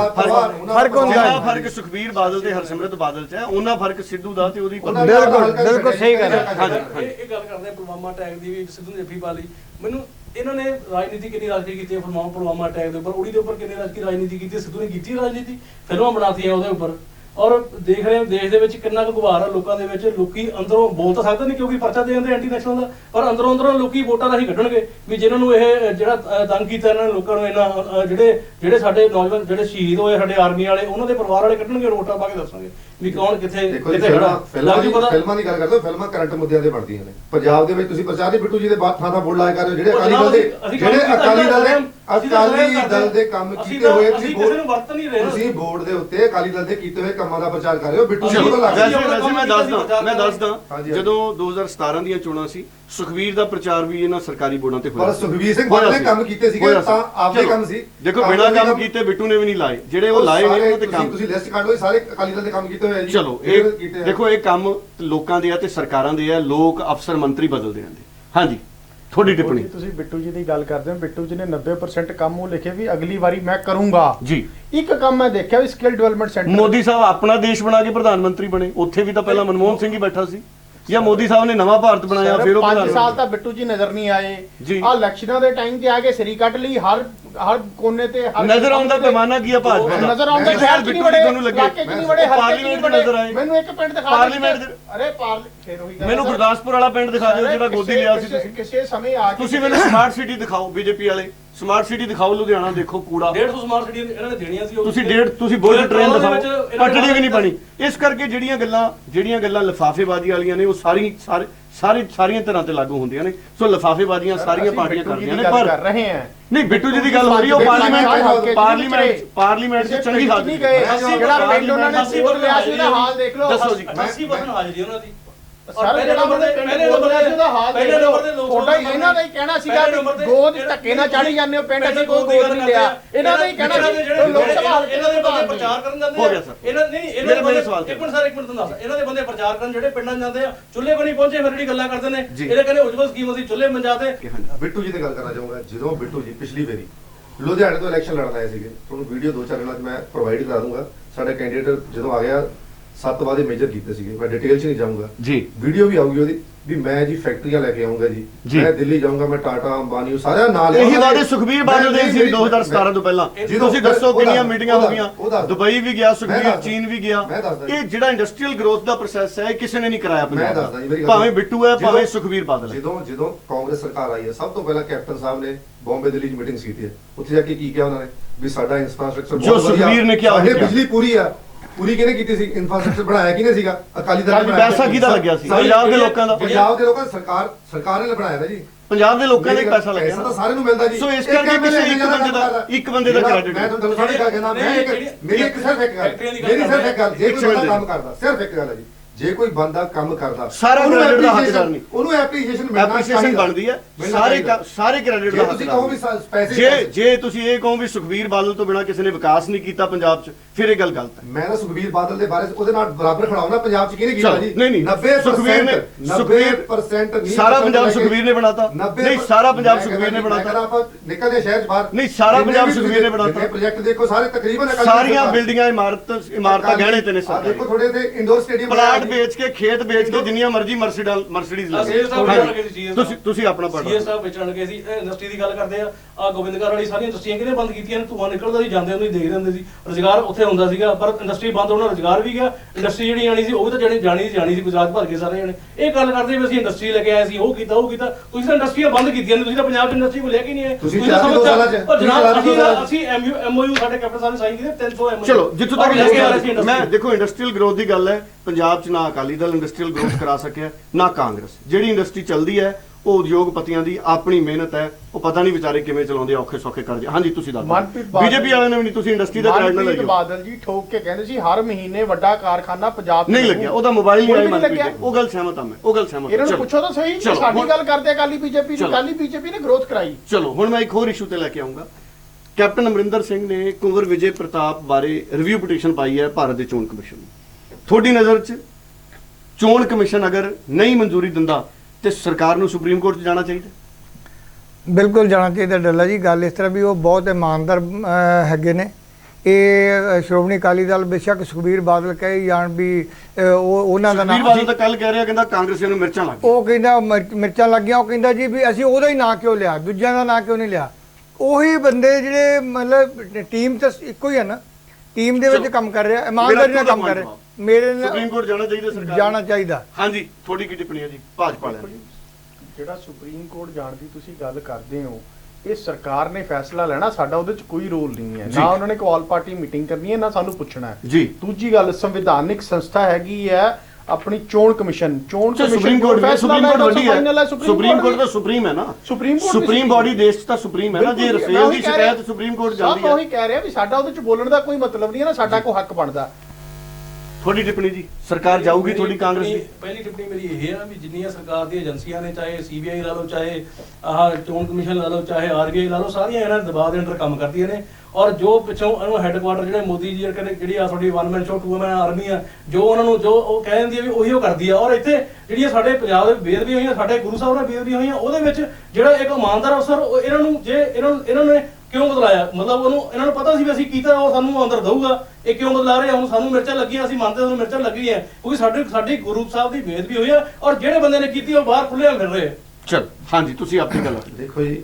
ਫਰਕ- ਹੁੰਦਾ ਹੈ। ਫ਼ਰਕ ਸੁਖਬੀਰ ਬਾਦਲ ਤੇ ਹਰਸਿਮਰਤ ਬਾਦਲ ਚ ਹੈ ਉਹਨਾਂ ਫ਼ਰਕ ਸਿੱਧੂ ਦਾ ਤੇ ਉਹਦੀ ਬਿਲਕੁਲ, ਬਿਲਕੁਲ ਸਹੀ ਗੱਲ ਹੈ। ਹਾਂਜੀ, ਇਹ ਇਹ ਗੱਲ ਕਰਦੇ ਆ ਪੁਲਵਾਮਾ ਅਟੈਕ ਦੀ ਵੀ ਸਿੱਧੂ ਨੇ ਜੱਫੀ ਪਾ ਲਈ ਮੈਨੂੰ ਇਹਨਾਂ ਨੇ ਰਾਜਨੀਤੀ ਕਿੰਨੀ ਰਾਜਨੀਤੀ ਕੀਤੀ ਹੈ? ਪੁਲਵਾਮਾ ਪੁਲਵਾਮਾ ਅਟੈਕ ਦੇ ਉੱਪਰ, ਉੜੀ ਦੇ ਉੱਪਰ ਕਿੰਨੀ ਰਾਜਨੀਤੀ ਰਾਜਨੀਤੀ ਕੀਤੀ ਸਿੱਧੂ ਨੇ ਕੀਤੀ ਰਾਜਨੀਤੀ? ਫਿਲਮਾਂ ਬਣਾਤੀਆਂ ਉਹਦੇ ਉੱਪਰ। ਔਰ ਦੇਖ ਰਹੇ ਹਾਂ ਦੇਸ਼ ਦੇ ਵਿੱਚ ਕਿੰਨਾ ਕੁ ਗੁਬਾਰ ਆ ਲੋਕਾਂ ਦੇ ਵਿੱਚ ਲੋਕੀ ਅੰਦਰੋਂ ਬੋਲ ਤਾਂ ਸਕਦੇ ਨਹੀਂ ਕਿਉਂਕਿ ਪਰਚਾ ਦੇ ਦਿੰਦੇ ਐਂਟੀ ਨੈਸ਼ਨਲ ਦਾ ਪਰ ਅੰਦਰੋਂ ਅੰਦਰੋਂ ਲੋਕੀ ਵੋਟਾਂ ਰਾਹੀਂ ਕੱਢਣਗੇ ਵੀ ਜਿਨ੍ਹਾਂ ਨੂੰ ਇਹ ਜਿਹੜਾ ਤੰਗ ਕੀਤਾ ਇਹਨਾਂ ਲੋਕਾਂ ਨੂੰ ਇਹਨਾਂ ਜਿਹੜੇ ਜਿਹੜੇ ਸਾਡੇ ਨੌਜਵਾਨ ਜਿਹੜੇ ਸ਼ਹੀਦ ਹੋਏ ਸਾਡੇ ਆਰਮੀ ਵਾਲੇ ਉਹਨਾਂ ਦੇ ਪਰਿਵਾਰ ਵਾਲੇ ਕੱਢਣਗੇ ਵੋਟਾਂ ਪਾ ਕੇ ਦੱਸਾਂਗੇ ਵੀ ਕੌਣ ਕਿੱਥੇ ਕਿੱਥੇ ਖੜਾ। ਫਿਲਮਾਂ ਦੀ ਫਿਲਮਾਂ ਦੀ ਗੱਲ ਕਰਦੇ ਹੋ ਫਿਲਮਾਂ ਕਰੰਟ ਮੁੱਦਿਆਂ ਤੇ ਬਣਦੀਆਂ ਨੇ। ਪੰਜਾਬ ਦੇ ਵਿੱਚ ਤੁਸੀਂ ਪ੍ਰਚਾਰ ਨਹੀਂ ਬਿੱਟੂ ਜੀ ਦੇ ਬਾਤ ਥਾਂ ਥਾਂ ਬੋਲ ਲਾਇਆ ਕਰ ਰਹੇ ਹੋ ਜਿਹੜੇ ਅਕਾਲੀ ਦਲ ਦੇ ਜਿਹੜੇ ਅਕਾਲੀ ਦਲ ਦੇ ਅਕਾਲੀ ਦਲ ਦੇ ਕੰਮ ਕੀਤੇ ਹੋਏ ਅਸੀਂ ਕਿਸੇ ਨੂੰ ਵਰਤ ਨਹੀਂ ਰਹੇ। ਤੁਸੀਂ ਬੋਰਡ ਦੇ ਉੱਤੇ ਅਕਾਲੀ ਦਲ ਦੇ ਕੀਤੇ ਹੋਏ ਕੰਮਾਂ ਦਾ ਪ੍ਰਚਾਰ ਕਰ ਰਹੇ ਹੋ ਬਿੱਟੂ ਜੀ ਨੂੰ ਲੱਗ ਰਿਹਾ ਮੈਂ ਦੱਸਦਾ ਮੈਂ ਦੱਸਦਾ। ਜਦੋਂ 2017 ਦੀਆਂ ਚੋਣਾਂ ਸੀ ਸੁਖਵੀਰ ਦਾ ਪ੍ਰਚਾਰ ਵੀ ਇਹਨਾਂ ਸਰਕਾਰੀ ਬੋਰਡਾਂ ਤੇ ਹੋਇਆ ਪਰ ਸੀ। ਸੁਖਬੀਰ ਸਿੰਘ ਬਾਦਲ ਨੇ। ਕੰਮ ਕੀਤੇ ਸੀਗੇ। ਤਾਂ ਆਪਦੇ ਕੰਮ ਸੀ। ਦੇਖੋ ਬਿਨਾਂ ਕੰਮ ਕੀਤੇ ਬਿੱਟੂ ਨੇ ਵੀ ਨਹੀਂ ਲਾਏ ਜਿਹੜੇ ਉਹ ਲਾਏ ਨੇ ਉਹਨਾਂ ਤੇ ਤੁਸੀਂ- ਕੰਮ ਤੁਸੀਂ ਲਿਸਟ ਕੱਢ ਲਓ ਸਾਰੇ ਅਕਾਲੀ ਦਲ ਦੇ ਕੰਮ ਕੀਤੇ ਹੋਏ ਆ ਜੀ ਚਲੋ ਇਹ। ਦੇਖੋ ਇਹ ਕੰਮ ਲੋਕਾਂ ਦੇ ਆ ਤੇ ਸਰਕਾਰਾਂ ਦੇ ਆ ਲੋਕ ਅਫਸਰ ਮੰਤਰੀ ਬਦਲਦੇ ਰਹਿੰਦੇ ਹਾਂਜੀ ਤੁਹਾਡੀ ਟਿੱਪਣੀ। ਤੁਸੀਂ ਬਿੱਟੂ ਜੀ ਦੀ ਗੱਲ ਕਰਦੇ ਹੋ ਬਿੱਟੂ ਜੀ ਨੇ 90% ਕੰਮ ਉਹ ਲਿਖੇ ਵੀ ਅਗਲੀ ਵਾਰੀ ਮੈਂ ਕਰੂੰਗਾ। ਜੀ। ਇੱਕ ਕੰਮ ਮੈਂ ਦੇਖਿਆ ਵੀ skill development centre Modi Sahib ਆਪਣਾ ਦੇਸ਼ ਬਣਾ ਕੇ ਪ੍ਰਧਾਨ ਮੰਤਰੀ ਬਣੇ ਉੱਥੇ ਵੀ ਤਾਂ ਪਹਿਲਾਂ ਮਨਮੋਹਨ ਸਿੰਘ ਹੀ ਬੈਠਾ ਸੀ। ਜਾਂ ਮੋਦੀ ਸਾਹਿਬ ਨੇ ਨਵਾਂ ਭਾਰਤ ਬਣਾਇਆ ਫਿਰ ਉਹ 5 ਪ੍ਰਧਾਨ ਸਾਲ ਤਾਂ ਬਿੱਟੂ ਜੀ ਨਜ਼ਰ ਨਹੀਂ ਆਏ। ਆ ਇਲੈਕਸ਼ਨਾਂ ਦੇ ਟਾਈਮ ਤੇ ਆ ਕੇ ਸਰੀ ਕੱਢ ਲਈ ਹਰ ਹਰ ਕੋਨੇ ਤੇ ਹਰ ਨਜ਼ਰ ਆਉਂਦਾ ਪੈਮਾਨਾ ਕੀ ਆ ਭਾਜਪਾ ਦਾ? ਨਜ਼ਰ ਆਉਂਦਾ ਸ਼ਹਿਰ ਬਿੱਟੂ ਜੀ ਤੁਹਾਨੂੰ ਲੱਗੇ। ਪਾਰਲੀਮੈਂਟ ਨਜ਼ਰ ਆਏ। ਮੈਨੂੰ ਇੱਕ ਪਿੰਡ ਦਿਖਾ ਪਾਰਲੀਮੈਂਟ ਅਰੇ ਪਾਰਲੀ ਫੇਰ ਉਹੀ ਮੈਨੂੰ। ਗੁਰਦਾਸਪੁਰ ਵਾਲਾ ਪਿੰਡ ਦਿਖਾ ਦਿਓ ਜਿਹੜਾ ਗੋਦੀ ਲਿਆ ਸੀ ਤੁਸੀਂ। ਕਿਸੇ ਸਮੇਂ ਆ ਕੇ ਤੁਸੀਂ ਮੈਨੂੰ ਸਮਾਰਟ ਸਿਟੀ ਦਿਖਾਓ ਬੀਜੇਪੀ ਵਾਲੇ। ਸਮਾਰਟ ਸਿਟੀ ਦਿਖਾਓ ਲੁਧਿਆਣਾ ਦੇਖੋ ਕੂੜਾ। 150 ਸਮਾਰਟ ਸਿਟੀ ਇਹਨਾਂ ਨੇ ਦੇਣੀਆਂ ਸੀ ਉਹ ਤੁਸੀਂ ਡੇਢ ਤੁਸੀਂ ਬੁਲਟ ਟ੍ਰੇਨ ਦਿਖਾਓ। ਪਟੜੀ ਵੀ ਨਹੀਂ ਬਣੀ ਇਸ ਕਰਕੇ ਜਿਹੜੀਆਂ ਗੱਲਾਂ ਜਿਹੜੀਆਂ ਗੱਲਾਂ ਲਫਾਫੇਬਾਜ਼ੀ ਵਾਲੀਆਂ ਨੇ ਉਹ ਸਾਰੀ ਸਾਰੇ ਸਾਰੀ ਸਾਰੀਆਂ ਤਰ੍ਹਾਂ ਤੇ ਲਾਗੂ ਹੁੰਦੀਆਂ ਨੇ। ਸੋ ਲਫਾਫੇਬਾਜ਼ੀਆਂ ਸਾਰੀਆਂ ਪਾਰਟੀਆਂ ਕਰਦੀਆਂ ਨੇ ਗੱਲ ਪਰ ਕਰ ਰਹੇ ਹਾਂ। ਨਹੀਂ ਬਿੱਟੂ ਜੀ ਦੀ ਗੱਲ ਹੋ ਰਹੀ ਉਹ ਪਾਰਲੀਮੈਂਟ ਪਾਰਲੀਮੈਂਟ ਪਾਰਲੀਮੈਂਟ 'ਚ ਚੰਗੀ ਨਹੀਂ ਗਏ ਜਿਹੜਾ ਪਿੰਡ ਉਹਨਾਂ ਨੇ ਅਸੀਂ ਵੋਟ ਲਿਆ ਸੀ ਉਹਦਾ ਹਾਲ ਦੇਖ ਲਓ। ਦੱਸੋ ਜੀ। 80% ਹਾਜ਼ਰੀ ਉਹਨਾਂ ਦੀ। ਸਰ ਜਿਹੜਾ ਬੰਦੇ ਪਹਿਲੇ ਨੰਬਰ ਤੇ ਉਹਦਾ ਹਾਲ ਦੇਖ ਪਹਿਲੇ ਲਓ ਨੰਬਰ ਤੇ ਲੋਕ ਤੁਹਾਡਾ ਹੀ ਇਹਨਾਂ ਦਾ ਹੀ ਕਹਿਣਾ ਸੀਗਾ ਪਹਿਲੇ ਨੰਬਰ ਕਿ ਤੇ ਗੋਦ ਧੱਕੇ ਨਾਲ ਚਾੜੀ ਜਾਂਦੇ ਹੋ ਪਿੰਡ ਅਸੀਂ ਕੋਈ ਗੋਦ ਨਹੀਂ ਲਿਆ ਇਹਨਾਂ ਦਾ ਹੀ ਕਹਿਣਾ ਸੀ ਲੋਕ ਸਭਾ ਹਲਕੇ ਇਹਨਾਂ ਦੇ ਬੰਦੇ ਪ੍ਰਧਾਨ ਪ੍ਰਚਾਰ ਕਰਨ ਜਾਂਦੇ ਹੋ ਗਿਆ ਸਰ। ਇਹਨਾਂ ਨਹੀਂ ਇਹਨਾਂ ਮੇਰੇ- ਦੇ ਮੇਰੇ ਬੰਦੇ ਸਵਾਲ ਤੇ। ਇੱਕ ਮਿੰਟ ਸਰ ਇੱਕ ਮਿੰਟ ਤੁਹਾਨੂੰ ਦੱਸ। ਇਹਨਾਂ ਦੇ ਬੰਦੇ ਪ੍ਰਚਾਰ ਕਰਨ ਜਿਹੜੇ ਪਿੰਡਾਂ 'ਚ ਜਾਂਦੇ ਆ ਚੁੱਲ੍ਹੇ ਕੋਲ ਨਹੀਂ ਪਹੁੰਚੇ ਫਿਰ ਜਿਹੜੀ ਗੱਲਾਂ ਕਰਦੇ ਨੇ। ਜੀ। ਇਹਦੇ ਕਹਿੰਦੇ ਉਜਵਲ ਸਕੀਮ ਅਸੀਂ ਚੁੱਲ੍ਹੇ ਮੰਜਾਤੇ ਬਿੱਟੂ ਜੀ ਤੇ ਗੱਲ ਕਰਨਾ ਚਾਹੂੰਗਾ। ਜਦੋਂ ਬਿੱਟੂ ਜੀ ਪਿਛਲੀ ਵਾਰੀ ਲੁਧਿਆਣੇ ਤੋਂ ਇਲੈਕਸ਼ਨ ਲੜਨ ਆਏ ਸੀਗੇ ਤੁਹਾਨੂੰ ਵੀਡੀਓ ਦੋ ਚਾਰ ਦਿਨਾਂ 'ਚ ਮੈਂ ਪ੍ਰੋਵਾਈਡ ਕਰਾ ਦੂੰਗਾ। ਸਾਡਾ ਕੈਂਡੀਡੇਟ ਜਦੋਂ ਆ ਗਿਆ ਸੱਤ ਵਾਅਦੇ ਮੇਜਰ ਕੀਤੇ ਸੀਗੇ। ਮੈਂ ਡਿਟੇਲ 'ਚ ਨਹੀਂ ਜਾਊਂਗਾ। ਜੀ। ਵੀਡੀਓ ਵੀ ਆਊਗੀ ਉਹਦੀ ਵੀ ਮੈਂ ਜੀ ਫੈਕਟਰੀਆਂ ਲੈ ਕੇ ਆਉਂਗਾ ਜੀ। ਮੈਂ ਦਿੱਲੀ ਜਾਊਂਗਾ ਮੈਂ ਟਾਟਾ ਅੰਬਾਨੀ ਉਹ ਸਾਰਿਆਂ ਨਾਲ ਇਹੀ। ਵਾਅਦੇ ਸੁਖਬੀਰ ਬਾਦਲ ਦੇ ਸੀ ਮੇਰੀ- 2017 ਤੋਂ ਪਹਿਲਾਂ। ਤੁਸੀਂ ਦੱਸੋ ਕਿੰਨੀਆਂ ਮੀਟਿੰਗਾਂ ਹੋ ਗਈਆਂ ਦੁਬਈ ਵੀ ਗਿਆ ਸੁਖਬੀਰ। ਚੀਨ ਵੀ ਗਿਆ। ਇਹ ਜਿਹੜਾ ਇੰਡਸਟਰੀਅਲ ਗਰੋਥ ਦਾ ਪ੍ਰੋਸੈਸ ਹੈ ਕਿਸੇ ਨੇ ਨਹੀਂ ਕਰਾਇਆ ਪੰਜਾਬ ਭਾਵੇਂ ਬਿੱਟੂ ਹੈ ਭਾਵੇਂ ਸੁਖਬੀਰ ਬਾਦਲ ਹੈ। ਜਦੋਂ ਜਦੋਂ ਕਾਂਗਰਸ ਸਰਕਾਰ ਆਈ ਹੈ ਸਭ ਤੋਂ ਪਹਿਲਾਂ ਕੈਪਟਨ ਸਾਹਿਬ ਨੇ ਬੰਬੇ ਦਿੱਲੀ 'ਚ ਮੀਟਿੰਗ ਕੀਤੀ ਹੈ। ਉੱਥੇ ਜਾ ਕੇ ਕੀ ਕਿਹਾ ਉਹਨਾਂ ਨੇ? ਵੀ ਸਾਡਾ ਇਨਫਰਾਸਟ੍ਰਕਚਰ ਜੋ ਸੁਖਬੀਰ ਨੇ ਕਿਹਾ। ਬਿਜਲੀ ਪੂਰੀ ਆ। ਪੂਰੀ ਕਿਹਨੇ ਕੀਤੀ ਸੀ? ਇਨਫਰਾਸਟ੍ਰਕਚਰ ਬਣਾਇਆ ਕਿਹਨੇ ਸੀਗਾ? ਅਕਾਲੀ ਦਲ ਨੇ ਬਣਾਇਆ ਪੈਸਾ ਕਿਹਦਾ ਲੱਗਿਆ ਸੀ? ਪੰਜਾਬ ਦੇ ਲੋਕਾਂ ਦਾ। ਪੰਜਾਬ ਦੇ ਲੋਕਾਂ ਦਾ ਸਰਕਾਰ ਸਰਕਾਰ ਨੇ ਬਣਾਇਆ ਨਾ ਜੀ। ਪੰਜਾਬ ਦੇ ਲੋਕਾਂ ਦਾ ਹੀ ਪੈਸਾ ਲੱਗਿਆ। ਪੈਸਾ ਤਾਂ ਸਾਰਿਆਂ ਨੂੰ ਮਿਲਦਾ ਜੀ। ਸੋ ਇਸ ਕਰਕੇ ਕਿਸੇ ਇੱਕ ਬੰਦੇ ਦਾ- ਇੱਕ ਬੰਦੇ ਦਾ credit ਮੈਂ ਤੁਹਾਨੂੰ ਸਾਰੀ ਗੱਲ ਕਹਿੰਦਾ ਮੈਂ ਇੱਕ ਮੇਰੀ ਇੱਕ ਸਿਰਫ ਇੱਕ ਗੱਲ ਦੀ ਮੇਰੀ ਸਿਰਫ ਇੱਕ ਗੱਲ ਜੇ ਕੋਈ ਬੰਦਾ ਕੰਮ ਕਰਦਾ ਸਿਰਫ ਇੱਕ ਗੱਲ ਹੈ ਜੀ। ਜੇ ਕੋਈ ਬੰਦਾ ਕੰਮ ਕਰਦਾ ਸਾਰਾ ਉਹਨੂੰ credit ਦਾ appreciation- ਹੱਕਦਾਰ ਨਹੀਂ। ਉਹਨੂੰ ਐਪਰੀਸ਼ੀਏਸ਼ਨ ਮਿਲਣਾ ਐਪਰੀਸ਼ੀਏਸ਼ਨ ਚਾਹੀਦਾ। ਬਣਦੀ ਹੈ ਮਿਲਣਾ ਸਾਰੇ ਚਾਹੀਦਾ। ਸਾਰੇ ਕ੍ਰੈਡਿਟ ਜੇ ਦਾ ਤੁਸੀਂ ਕਹੋ ਵੀ। ਸਾ- ਪੈਸੇ ਜੇ ਜੇ ਤੁਸੀਂ ਇਹ ਕਹੋ ਵੀ ਸੁਖਬੀਰ ਬਾਦਲ ਤੋਂ ਬਿਨਾ ਕਿਸੇ ਨੇ ਵਿਕਾਸ ਨਹੀਂ ਕੀਤਾ ਪੰਜਾਬ 'ਚ ਫਿਰ ਇਹ ਗੱਲ ਗਲਤ ਹੈ ਮੈਂ ਨਾ ਸੁਖਬੀਰ ਬਾਦਲ ਦੇ ਬਾਰੇ ਉਹਦੇ ਨਾਲ ਬਰਾਬਰ ਖੜਾਉਣਾ ਪੰਜਾਬ 'ਚ ਕਿਹਨੇ ਕੀਤਾ ਚਲੋ, ਜੀ ਨਹੀਂ, ਨਹੀਂ, 90% ਸੁਖਬੀਰ ਨੇ- 90% ਨਹੀਂ ਸਾਰਾ ਪੰਜਾਬ ਸੁਖਬੀਰ ਨੇ ਬਣਾਤਾ। 90% ਨਹੀਂ, ਸਾਰਾ ਪੰਜਾਬ ਮੈਂ ਸੁਖਬੀਰ ਨੇ ਕਹਿੰਦਾ ਬਣਾਤਾ। ਮੈਂ ਕਹਿੰਦਾ ਆਪਾਂ ਨਿਕਲਦੇ ਸ਼ਹਿਰ 'ਚ ਬਾਹਰ ਨਹੀਂ, ਸਾਰਾ ਜਿੰਨੇ ਪੰਜਾਬ ਵੀ ਸੁਖਬੀਰ ਨੇ ਬਣਾਤਾ। ਜਿੰਨੇ ਪ੍ਰੋਜੈਕਟ ਦੇਖੋ ਸਾਰੇ ਤਕਰੀਬਨ ਅਕਾਲੀ ਸਾਰੀਆਂ ਸਰਕਾਰ। ਬਿਲਡਿੰਗਾਂ ਇਮਾਰਤ ਇਮਾਰਤਾਂ ਗਹਿਣੇ ਤੇ ਨੇ ਆਹ ਸਰਕਾਰੀ ਦੇਖੋ ਥੋੜੇ ਤੇ ਇੰਡੋਰ ਸਟੇਡੀਅਮ ਪਲਾਟ ਵੇਚ ਕੇ ਖੇਤ ਵੇਚ ਕੇ ਜਿੰਨੀਆਂ ਮਰਜ਼ੀ ਮਰਸੀਡਲ ਮਰਸੀਡੀਜ਼ ਲੈ ਸੀਐਸ ਸਾਹਿਬ ਵੇਚਣ ਲੱਗੇ ਸੀ ਤੁਸੀਂ ਤੁਸੀਂ ਆਪਣਾ ਪੜ੍ਹੋ ਸੀਐਸ ਸਾਹਿਬ ਵੇਚਣ ਲੱਗੇ ਸੀ। ਇਹ ਇੰਡਸਟਰੀ ਦੀ ਗੱਲ ਕਰਦੇ ਆ। ਆ ਗੋਬਿੰਦਗੜ੍ਹ ਵਾਲੀ ਸਾਰੀਆਂ ਇੰਡਸਟਰੀਆਂ ਕਿਹਨੇ ਬੰਦ ਕੀਤੀਆਂ ਨੇ? ਧੂਆਂ ਨਿਕਲਦਾ ਸੀ ਜਾਂਦੇ ਹੁੰਦੇ ਸੀ ਦੇਖਦੇ ਹੁੰਦੇ ਸੀ। ਰੋਜ਼ਗਾਰ ਉੱਥੇ ਹੁੰਦਾ ਸੀਗਾ ਪਰ ਇੰਡਸਟਰੀ ਬੰਦ ਹੋਣਾ ਰੋਜ਼ਗਾਰ ਵੀ ਗਿਆ। ਇੰਡਸਟਰੀ ਜਿਹੜੀ ਆਣੀ ਸੀ ਉਹ ਵੀ ਤਾਂ ਜਾਣੀ ਜਾਣੀ ਸੀ ਜਾਣੀ ਸੀ ਗੁਜਰਾਤ ਭਰ ਕੇ ਸਾਰੇ ਜਣੇ। ਇਹ ਗੱਲ ਕਰਦੇ ਵੀ ਅਸੀਂ ਇੰਡਸਟਰੀ ਲੈ ਕੇ ਆਏ ਸੀ ਉਹ ਕੀਤਾ ਉਹ ਕੀਤਾ। ਤੁਸੀਂ ਤਾਂ ਇੰਡਸਟਰੀਆਂ ਬੰਦ ਕੀਤੀਆਂ ਨੇ ਤੁਸੀਂ ਤਾਂ ਪੰਜਾਬ 'ਚ ਇੰਡਸਟਰੀ ਕੋ ਲੈ ਕੇ ਨਹੀਂ ਆਏ ਤੁਸੀਂ ਚਾਰ ਦੋ ਸਾਲਾਂ 'ਚ- ਜਨਾਬ ਅਸੀਂ ਐਮਯੂ ਐਮਓਯੂ ਸਾਡੇ ਕੈਪਟਨ ਸਾਹਿਬ ਨੇ ਸਾਈਨ ਕੀਤੇ 300 ਐਮਓਯੂ ਚਲੋ ਜਿੱਥੋਂ ਤੱਕ ਮੈਂ। ਦੇਖੋ ਇੰਡਸਟਰੀਅਲ ਗਰੋਥ ਦੀ ਗੱਲ ਹੈ। ਪੰਜਾਬ 'ਚ ਨਾ ਅਕਾਲੀ ਦਲ ਇੰਡਸਟਰੀਅਲ ਗਰੋਥ ਕਰਾ ਸਕਿਆ ਨਾ ਕਾਂਗਰਸ। ਜਿਹੜੀ ਇੰਡਸਟਰੀ ਚੱਲਦੀ ਹੈ ਉਹ ਉਦਯੋਗਪਤੀਆਂ ਦੀ ਆਪਣੀ ਮਿਹਨਤ ਹੈ। ਉਹ ਪਤਾ ਨਹੀਂ ਵਿਚਾਰੇ ਕਿਵੇਂ ਚਲਾਉਂਦੇ ਔਖੇ ਸੌਖੇ ਕਰਦੇ ਹਾਂਜੀ ਤੁਸੀਂ ਦੱਸੋ ਬੀਜੇਪੀ ਵਾਲਿਆਂ ਨੇ ਵੀ ਨਹੀਂ ਤੁਸੀਂ ਇੰਡਸਟਰੀ ਦਾ ਟ੍ਰੈਡ ਨਾ ਲਾਈਓ ਬਾਦਲ ਜੀ ਠੋਕ ਕੇ ਕਹਿੰਦੇ ਸੀ ਹਰ ਮਹੀਨੇ ਵੱਡਾ ਕਾਰਖਾਨਾ ਪੰਜਾਬ ਨਹੀਂ ਲੱਗੂ। ਲੱਗਿਆ ਉਹਦਾ ਮੋਬਾਈਲ ਨਹੀਂ ਆਇਆ ਮਨਪ੍ਰੀਤ। ਉਹ ਗੱਲ ਸਹਿਮਤ ਹਾਂ ਮੈਂ। ਉਹ ਗੱਲ ਸਹਿਮਤ ਇਹਨਾਂ। ਨੂੰ। ਪੁੱਛੋ ਤਾਂ ਸਹੀ। ਸਾਡੀ ਗੱਲ ਕਰਦੇ ਆ ਕਾਲੀ ਬੀਜੇਪੀ ਦੀ। ਚਲੋ। ਕਾਲੀ ਬੀਜੇਪੀ ਨੇ ਗਰੋਥ ਕਰਾਈ। ਚਲੋ। ਹੁਣ ਮੈਂ ਇੱਕ ਹੋਰ ਇਸ਼ੂ ਤੇ ਲੈ ਕੇ ਆਉਂਗਾ। ਕੈਪਟਨ ਅਮਰਿੰਦਰ ਸਿੰਘ ਨੇ ਕੁੰਵਰ ਵਿਜੇ ਪ੍ਰਤਾਪ ਬਾਰੇ ਰਿਵਿਊ ਪਟੀਸ਼ਨ ਪਾਈ ਹੈ ਭਾਰਤ ਦੇ ਚੋਣ ਕਮਿਸ਼ਨ ਨੂੰ। ਤੁਹਾਡੀ ਨਜ਼ਰ 'ਚ ਚੋਣ ਕਮਿਸ਼ਨ ਅਗਰ ਨਹੀਂ ਮਨਜ਼ੂਰੀ ਦਿੰਦਾ ਤੇ ਸਰਕਾਰ ਨੂੰ ਸੁਪਰੀਮ ਕੋਰਟ 'ਚ ਜਾਣਾ ਚਾਹੀਦਾ? ਬਿਲਕੁਲ ਜਾਣਾ ਚਾਹੀਦਾ ਡੱਲਾ ਜੀ ਗੱਲ ਇਸ ਤਰ੍ਹਾਂ ਵੀ ਉਹ ਬਹੁਤ ਇਮਾਨਦਾਰ ਹੈਗੇ ਨੇ। ਇਹ ਸ਼੍ਰੋਮਣੀ ਅਕਾਲੀ ਦਲ ਬੇਸ਼ੱਕ ਸੁਖਬੀਰ ਬਾਦਲ ਕਹੇ ਜਾਣ ਵੀ ਉਹ ਉਹਨਾਂ ਦਾ ਸੁਖਬੀਰ ਨਾਮ ਬਾਦਲ ਤਾਂ ਕੱਲ ਕਹਿ ਰਿਹਾ ਕਹਿੰਦਾ ਕਾਂਗਰਸੀਆਂ ਨੂੰ ਮਿਰਚਾਂ ਲੱਗ ਉਹ ਕਹਿੰਦਾ ਮਿਰ- ਮਿਰਚਾਂ ਲੱਗੀਆਂ ਉਹ ਕਹਿੰਦਾ ਜੀ ਵੀ ਅਸੀਂ ਉਹਦਾ ਹੀ ਨਾਂ ਕਿਉਂ ਲਿਆ ਦੂਜਿਆਂ ਦਾ ਨਾਂ ਕਿਉਂ ਨਹੀਂ ਲਿਆ? ਉਹੀ ਬੰਦੇ ਜਿਹੜੇ ਮਤਲਬ ਟੀਮ ਤਾਂ ਇੱਕੋ ਹੀ ਹੈ ਨਾ ਟੀਮ ਦੇ ਵਿੱਚ। ਕੰਮ ਕਰ ਰਿਹਾ ਇਮਾਨਦਾਰੀ ਨਾਲ ਕੰਮ ਕਰ ਰਿਹਾ। ਮੇਰੇ ਸੁਪਰੀਮ ਨਾਲ ਕੋਰਟ ਜਾਣਾ ਚਾਹੀਦਾ ਸਰਕਾਰ ਨੂੰ? ਜਾਣਾ ਚਾਹੀਦਾ। ਹਾਂਜੀ ਤੁਹਾਡੀ ਕੀ ਟਿੱਪਣੀ ਹੈ ਜੀ? ਭਾਜਪਾ ਵਾਲਿਆਂ ਦੀ। ਜਿਹੜਾ ਸੁਪਰੀਮ ਕੋਰਟ ਜਾਣ ਦੀ ਤੁਸੀਂ ਗੱਲ ਕਰਦੇ ਹੋ ਇਹ ਸਰਕਾਰ ਨੇ ਫੈਸਲਾ ਲੈਣਾ ਸਾਡਾ ਉਹਦੇ ਚ ਕੋਈ ਰੋਲ ਨਹੀਂ ਹੈ। ਜੀ। ਨਾ ਉਹਨਾਂ ਨੇ ਕਾਲ ਪਾਰਟੀ ਮੀਟਿੰਗ ਕਰਨੀ ਹੈ ਨਾ ਸਾਨੂੰ ਪੁੱਛਣਾ ਹੈ। ਜੀ। ਦੂਜੀ ਗੱਲ ਸੰਵਿਧਾਨਿਕ ਸੰਸਥਾ ਹੈਗੀ ਹੈ ਆਪਣੀ ਚੋਣ ਕਮਿਸ਼ਨ। ਚੋਣ ਅੱਛਾ, ਕਮਿਸ਼ਨ ਸੁਪਰੀਮ ਕੋਰਟ ਫੈਸਲਾ ਸੁਪਰੀਮ ਕੋਰਟ ਵੱਡੀ ਹੈ। ਸੁਪਰੀਮ ਸੁਪਰੀਮ ਕੋਰਟ ਤਾਂ ਸੁਪਰੀਮ ਹੈ ਨਾ। ਸੁਪਰੀਮ ਕੋਰਟ ਵੀ ਸੁਪਰੀਮ ਬਾਡੀ ਦੇਸ਼ 'ਚ ਤਾਂ ਸੁਪਰੀਮ ਹੈ ਨਾ। ਜੇ ਰਫੇਲ ਉਹੀ ਦੀ। ਸ਼ਿਕਾਇਤ ਸੁਪਰੀਮ ਕੋਰਟ ਸਭ ਜਾਂਦੀ ਉਹੀ ਹੈ ਕਹਿ ਰਿਹਾ ਵੀ ਸਾਡਾ ਉਹਦੇ ਚ ਬੋਲਣ ਦਾ ਕੋਈ ਮਤਲਬ ਨਹੀਂ ਹੈ ਨਾ ਸਾਡਾ ਕੋਈ ਹੱਕ ਬਣਦਾ। ਤੁਹਾਡੀ ਟਿੱਪਣੀ ਜੀ ਸਰਕਾਰ ਜਾਊਗੀ ਤੁਹਾਡੀ ਕਾਂਗਰਸ ਦੀ? ਪਹਿਲੀ ਟਿੱਪਣੀ ਮੇਰੀ ਇਹ ਆ ਵੀ ਜਿੰਨੀਆਂ ਸਰਕਾਰ ਦੀਆਂ ਏਜੰਸੀਆਂ ਨੇ ਚਾਹੇ ਸੀਬੀਆਈ ਲਾ ਲਓ ਚਾਹੇ ਆਹ ਚੋਣ ਕਮਿਸ਼ਨ ਲਾ ਲਓ ਚਾਹੇ ਆਰਬੀਆਈ ਲਾ ਲਓ ਸਾਰੀਆਂ ਇਹਨਾਂ ਦੇ ਦਬਾਅ ਦੇ ਅੰਡਰ ਕੰਮ ਕਰਦੀਆਂ ਨੇ। ਔਰ ਜੋ ਪਿੱਛੋਂ ਇਹਨੂੰ ਹੈੱਡਕੁਆਟਰ ਜਿਹੜੇ ਮੋਦੀ ਜੀ ਕਹਿੰਦੇ ਜਿਹੜੀ ਆ ਤੁਹਾਡੀ one man show two man army ਆ ਜੋ ਉਹਨਾਂ ਨੂੰ ਜੋ ਉਹ ਕਹਿ ਦਿੰਦੀ ਆ ਵੀ ਉਹੀ ਉਹ ਕਰਦੀ ਆ। ਔਰ ਇੱਥੇ ਜਿਹੜੀਆਂ ਸਾਡੇ ਪੰਜਾਬ ਦੇ ਬੇਦਬੀ ਹੋਈਆਂ ਸਾਡੇ ਗੁਰੂ ਸਾਹਿਬ ਨਾਲ ਬੇਦਬੀ ਹੋਈਆਂ ਉਹਦੇ ਵਿੱਚ ਜਿਹੜਾ ਇੱਕ ਇਮਾਨਦਾਰ ਅਫਸਰ ਉਹ ਇਹਨਾਂ ਨੂੰ ਜੇ ਇਹਨਾਂ ਨੂੰ ਇਹਨਾਂ ਨੇ ਕਿਉਂ ਬਦਲਾਇਆ? ਮਤਲਬ ਉਹਨੂੰ ਇਹਨਾਂ ਨੂੰ ਪਤਾ ਸੀ ਵੀ ਅਸੀਂ ਕੀਤਾ ਉਹ ਸਾਨੂੰ ਅੰਦਰ ਦਊਗਾ। ਇਹ ਕਿਉਂ ਬਦਲਾ ਰਹੇ ਆ? ਹੁਣ ਸਾਨੂੰ ਮਿਰਚਾਂ ਲੱਗੀਆਂ ਅਸੀਂ ਮੰਨਦੇ ਸਾਨੂੰ ਮਿਰਚਾਂ ਲੱਗੀਆਂ। ਕਿਉਂਕਿ ਸਾਡੇ ਸਾਡੀ ਗੁਰੂ ਸਾਹਿਬ ਦੀ ਬੇਦਬੀ ਹੋਈ ਆ ਔਰ ਜਿਹੜੇ ਬੰਦੇ ਨੇ ਕੀਤੀ ਉਹ ਬਾਹਰ ਖੁੱਲੇ ਫਿਰ ਰਹੇ। ਚਲ ਹਾਂਜੀ ਤੁਸੀਂ ਆਪਣੀ ਗੱਲ। ਦੇਖੋ ਜੀ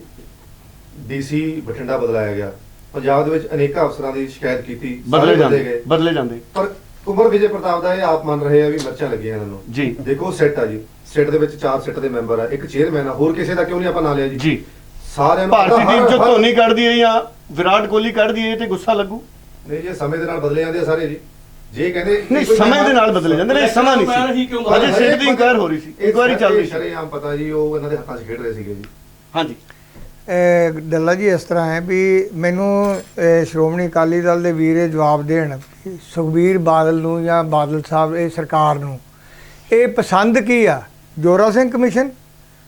ਡੀਸੀ ਬਠਿੰਡਾ ਬਦਲਾਇਆ ਗਿਆ। ਪੰਜਾਬ ਦੇ ਵਿੱਚ ਅਨੇਕਾਂ ਅਫਸਰਾਂ ਦੀ ਸ਼ਿਕਾਇਤ ਕੀਤੀ ਬਦਲੇ ਜਾਂਦੇ ਬਦਲੇ ਜਾਂਦੇ। ਪਰ ਕੁਮਰ ਵਿਜੇ ਪ੍ਰਤਾਪ ਦਾ ਇਹ ਆਪ ਮੰਨ ਰਹੇ ਆ ਵੀ ਮਿਰਚਾਂ ਲੱਗੀਆਂ ਇਹਨਾਂ ਨੂੰ। ਜੀ। ਦੇਖੋ ਸੈੱਟ ਆ ਜੀ। ਸੈੱਟ ਦੇ ਵਿੱਚ ਚਾਰ ਸੈੱਟ ਦੇ ਮੈਂਬਰ ਆ। ਇੱਕ ਚੇਅਰਮੈਨ ਆ। ਹੋਰ ਕਿਸੇ ਦਾ ਕਿਉਂ ਨਹੀਂ ਆਪਾਂ ਨਾਂ ਲਿਆ ਜੀ? ਜੀ। ਸਾਰਿਆਂ ਨੂੰ ਭਾਰਤੀ ਟੀਮ ਚੋਂ ਧੋਨੀ ਕੱਢ ਦਈਏ ਜਾਂ ਵਿਰਾਟ ਕੋਹਲੀ ਕੱਢ ਦਈਏ ਤੇ ਗੁੱਸਾ ਲੱਗੂ? ਨਹੀਂ ਜੀ ਸਮੇਂ ਦੇ ਨਾਲ ਬਦਲੇ ਜਾਂਦੇ ਆ ਸਾਰੇ ਜੀ। ਜੇ ਕਹਿੰਦੇ ਨਹੀਂ ਸਮੇਂ ਦੇ ਨਾਲ ਬਦਲੇ ਜਾਂਦੇ ਨੇ ਸਮਾਂ ਨਹੀਂ ਸੀ। ਅਜੇ ਸਿੱਟ ਦੀ ਇਨਕੁਆਇਰ ਹੋ ਰਹੀ ਸੀ। ਇਨਕੁਆਇਰੀ ਚੱਲ ਰਹੀ ਸੀ। ਸ਼ਰੇਆਮ ਪਤਾ ਜੀ ਉਹ ਇਹਨਾਂ ਦੇ ਹੱਥਾਂ 'ਚ ਖੇਡ ਰਹੇ ਸੀਗੇ ਜੀ। ਹਾਂਜੀ। ਡੱਲਾ ਜੀ ਇਸ ਤਰ੍ਹਾਂ ਹੈ ਵੀ ਮੈਨੂੰ ਸ਼੍ਰੋਮਣੀ ਅਕਾਲੀ ਦਲ ਦੇ ਵੀਰੇ ਜਵਾਬ ਦੇਣ ਸੁਖਬੀਰ ਬਾਦਲ ਨੂੰ ਜਾਂ ਬਾਦਲ ਸਾਹਿਬ ਇਹ ਸਰਕਾਰ ਨੂੰ। ਇਹ ਪਸੰਦ ਕੀ ਆ? ਜੋਰਾ ਸਿੰਘ ਕਮਿਸ਼ਨ?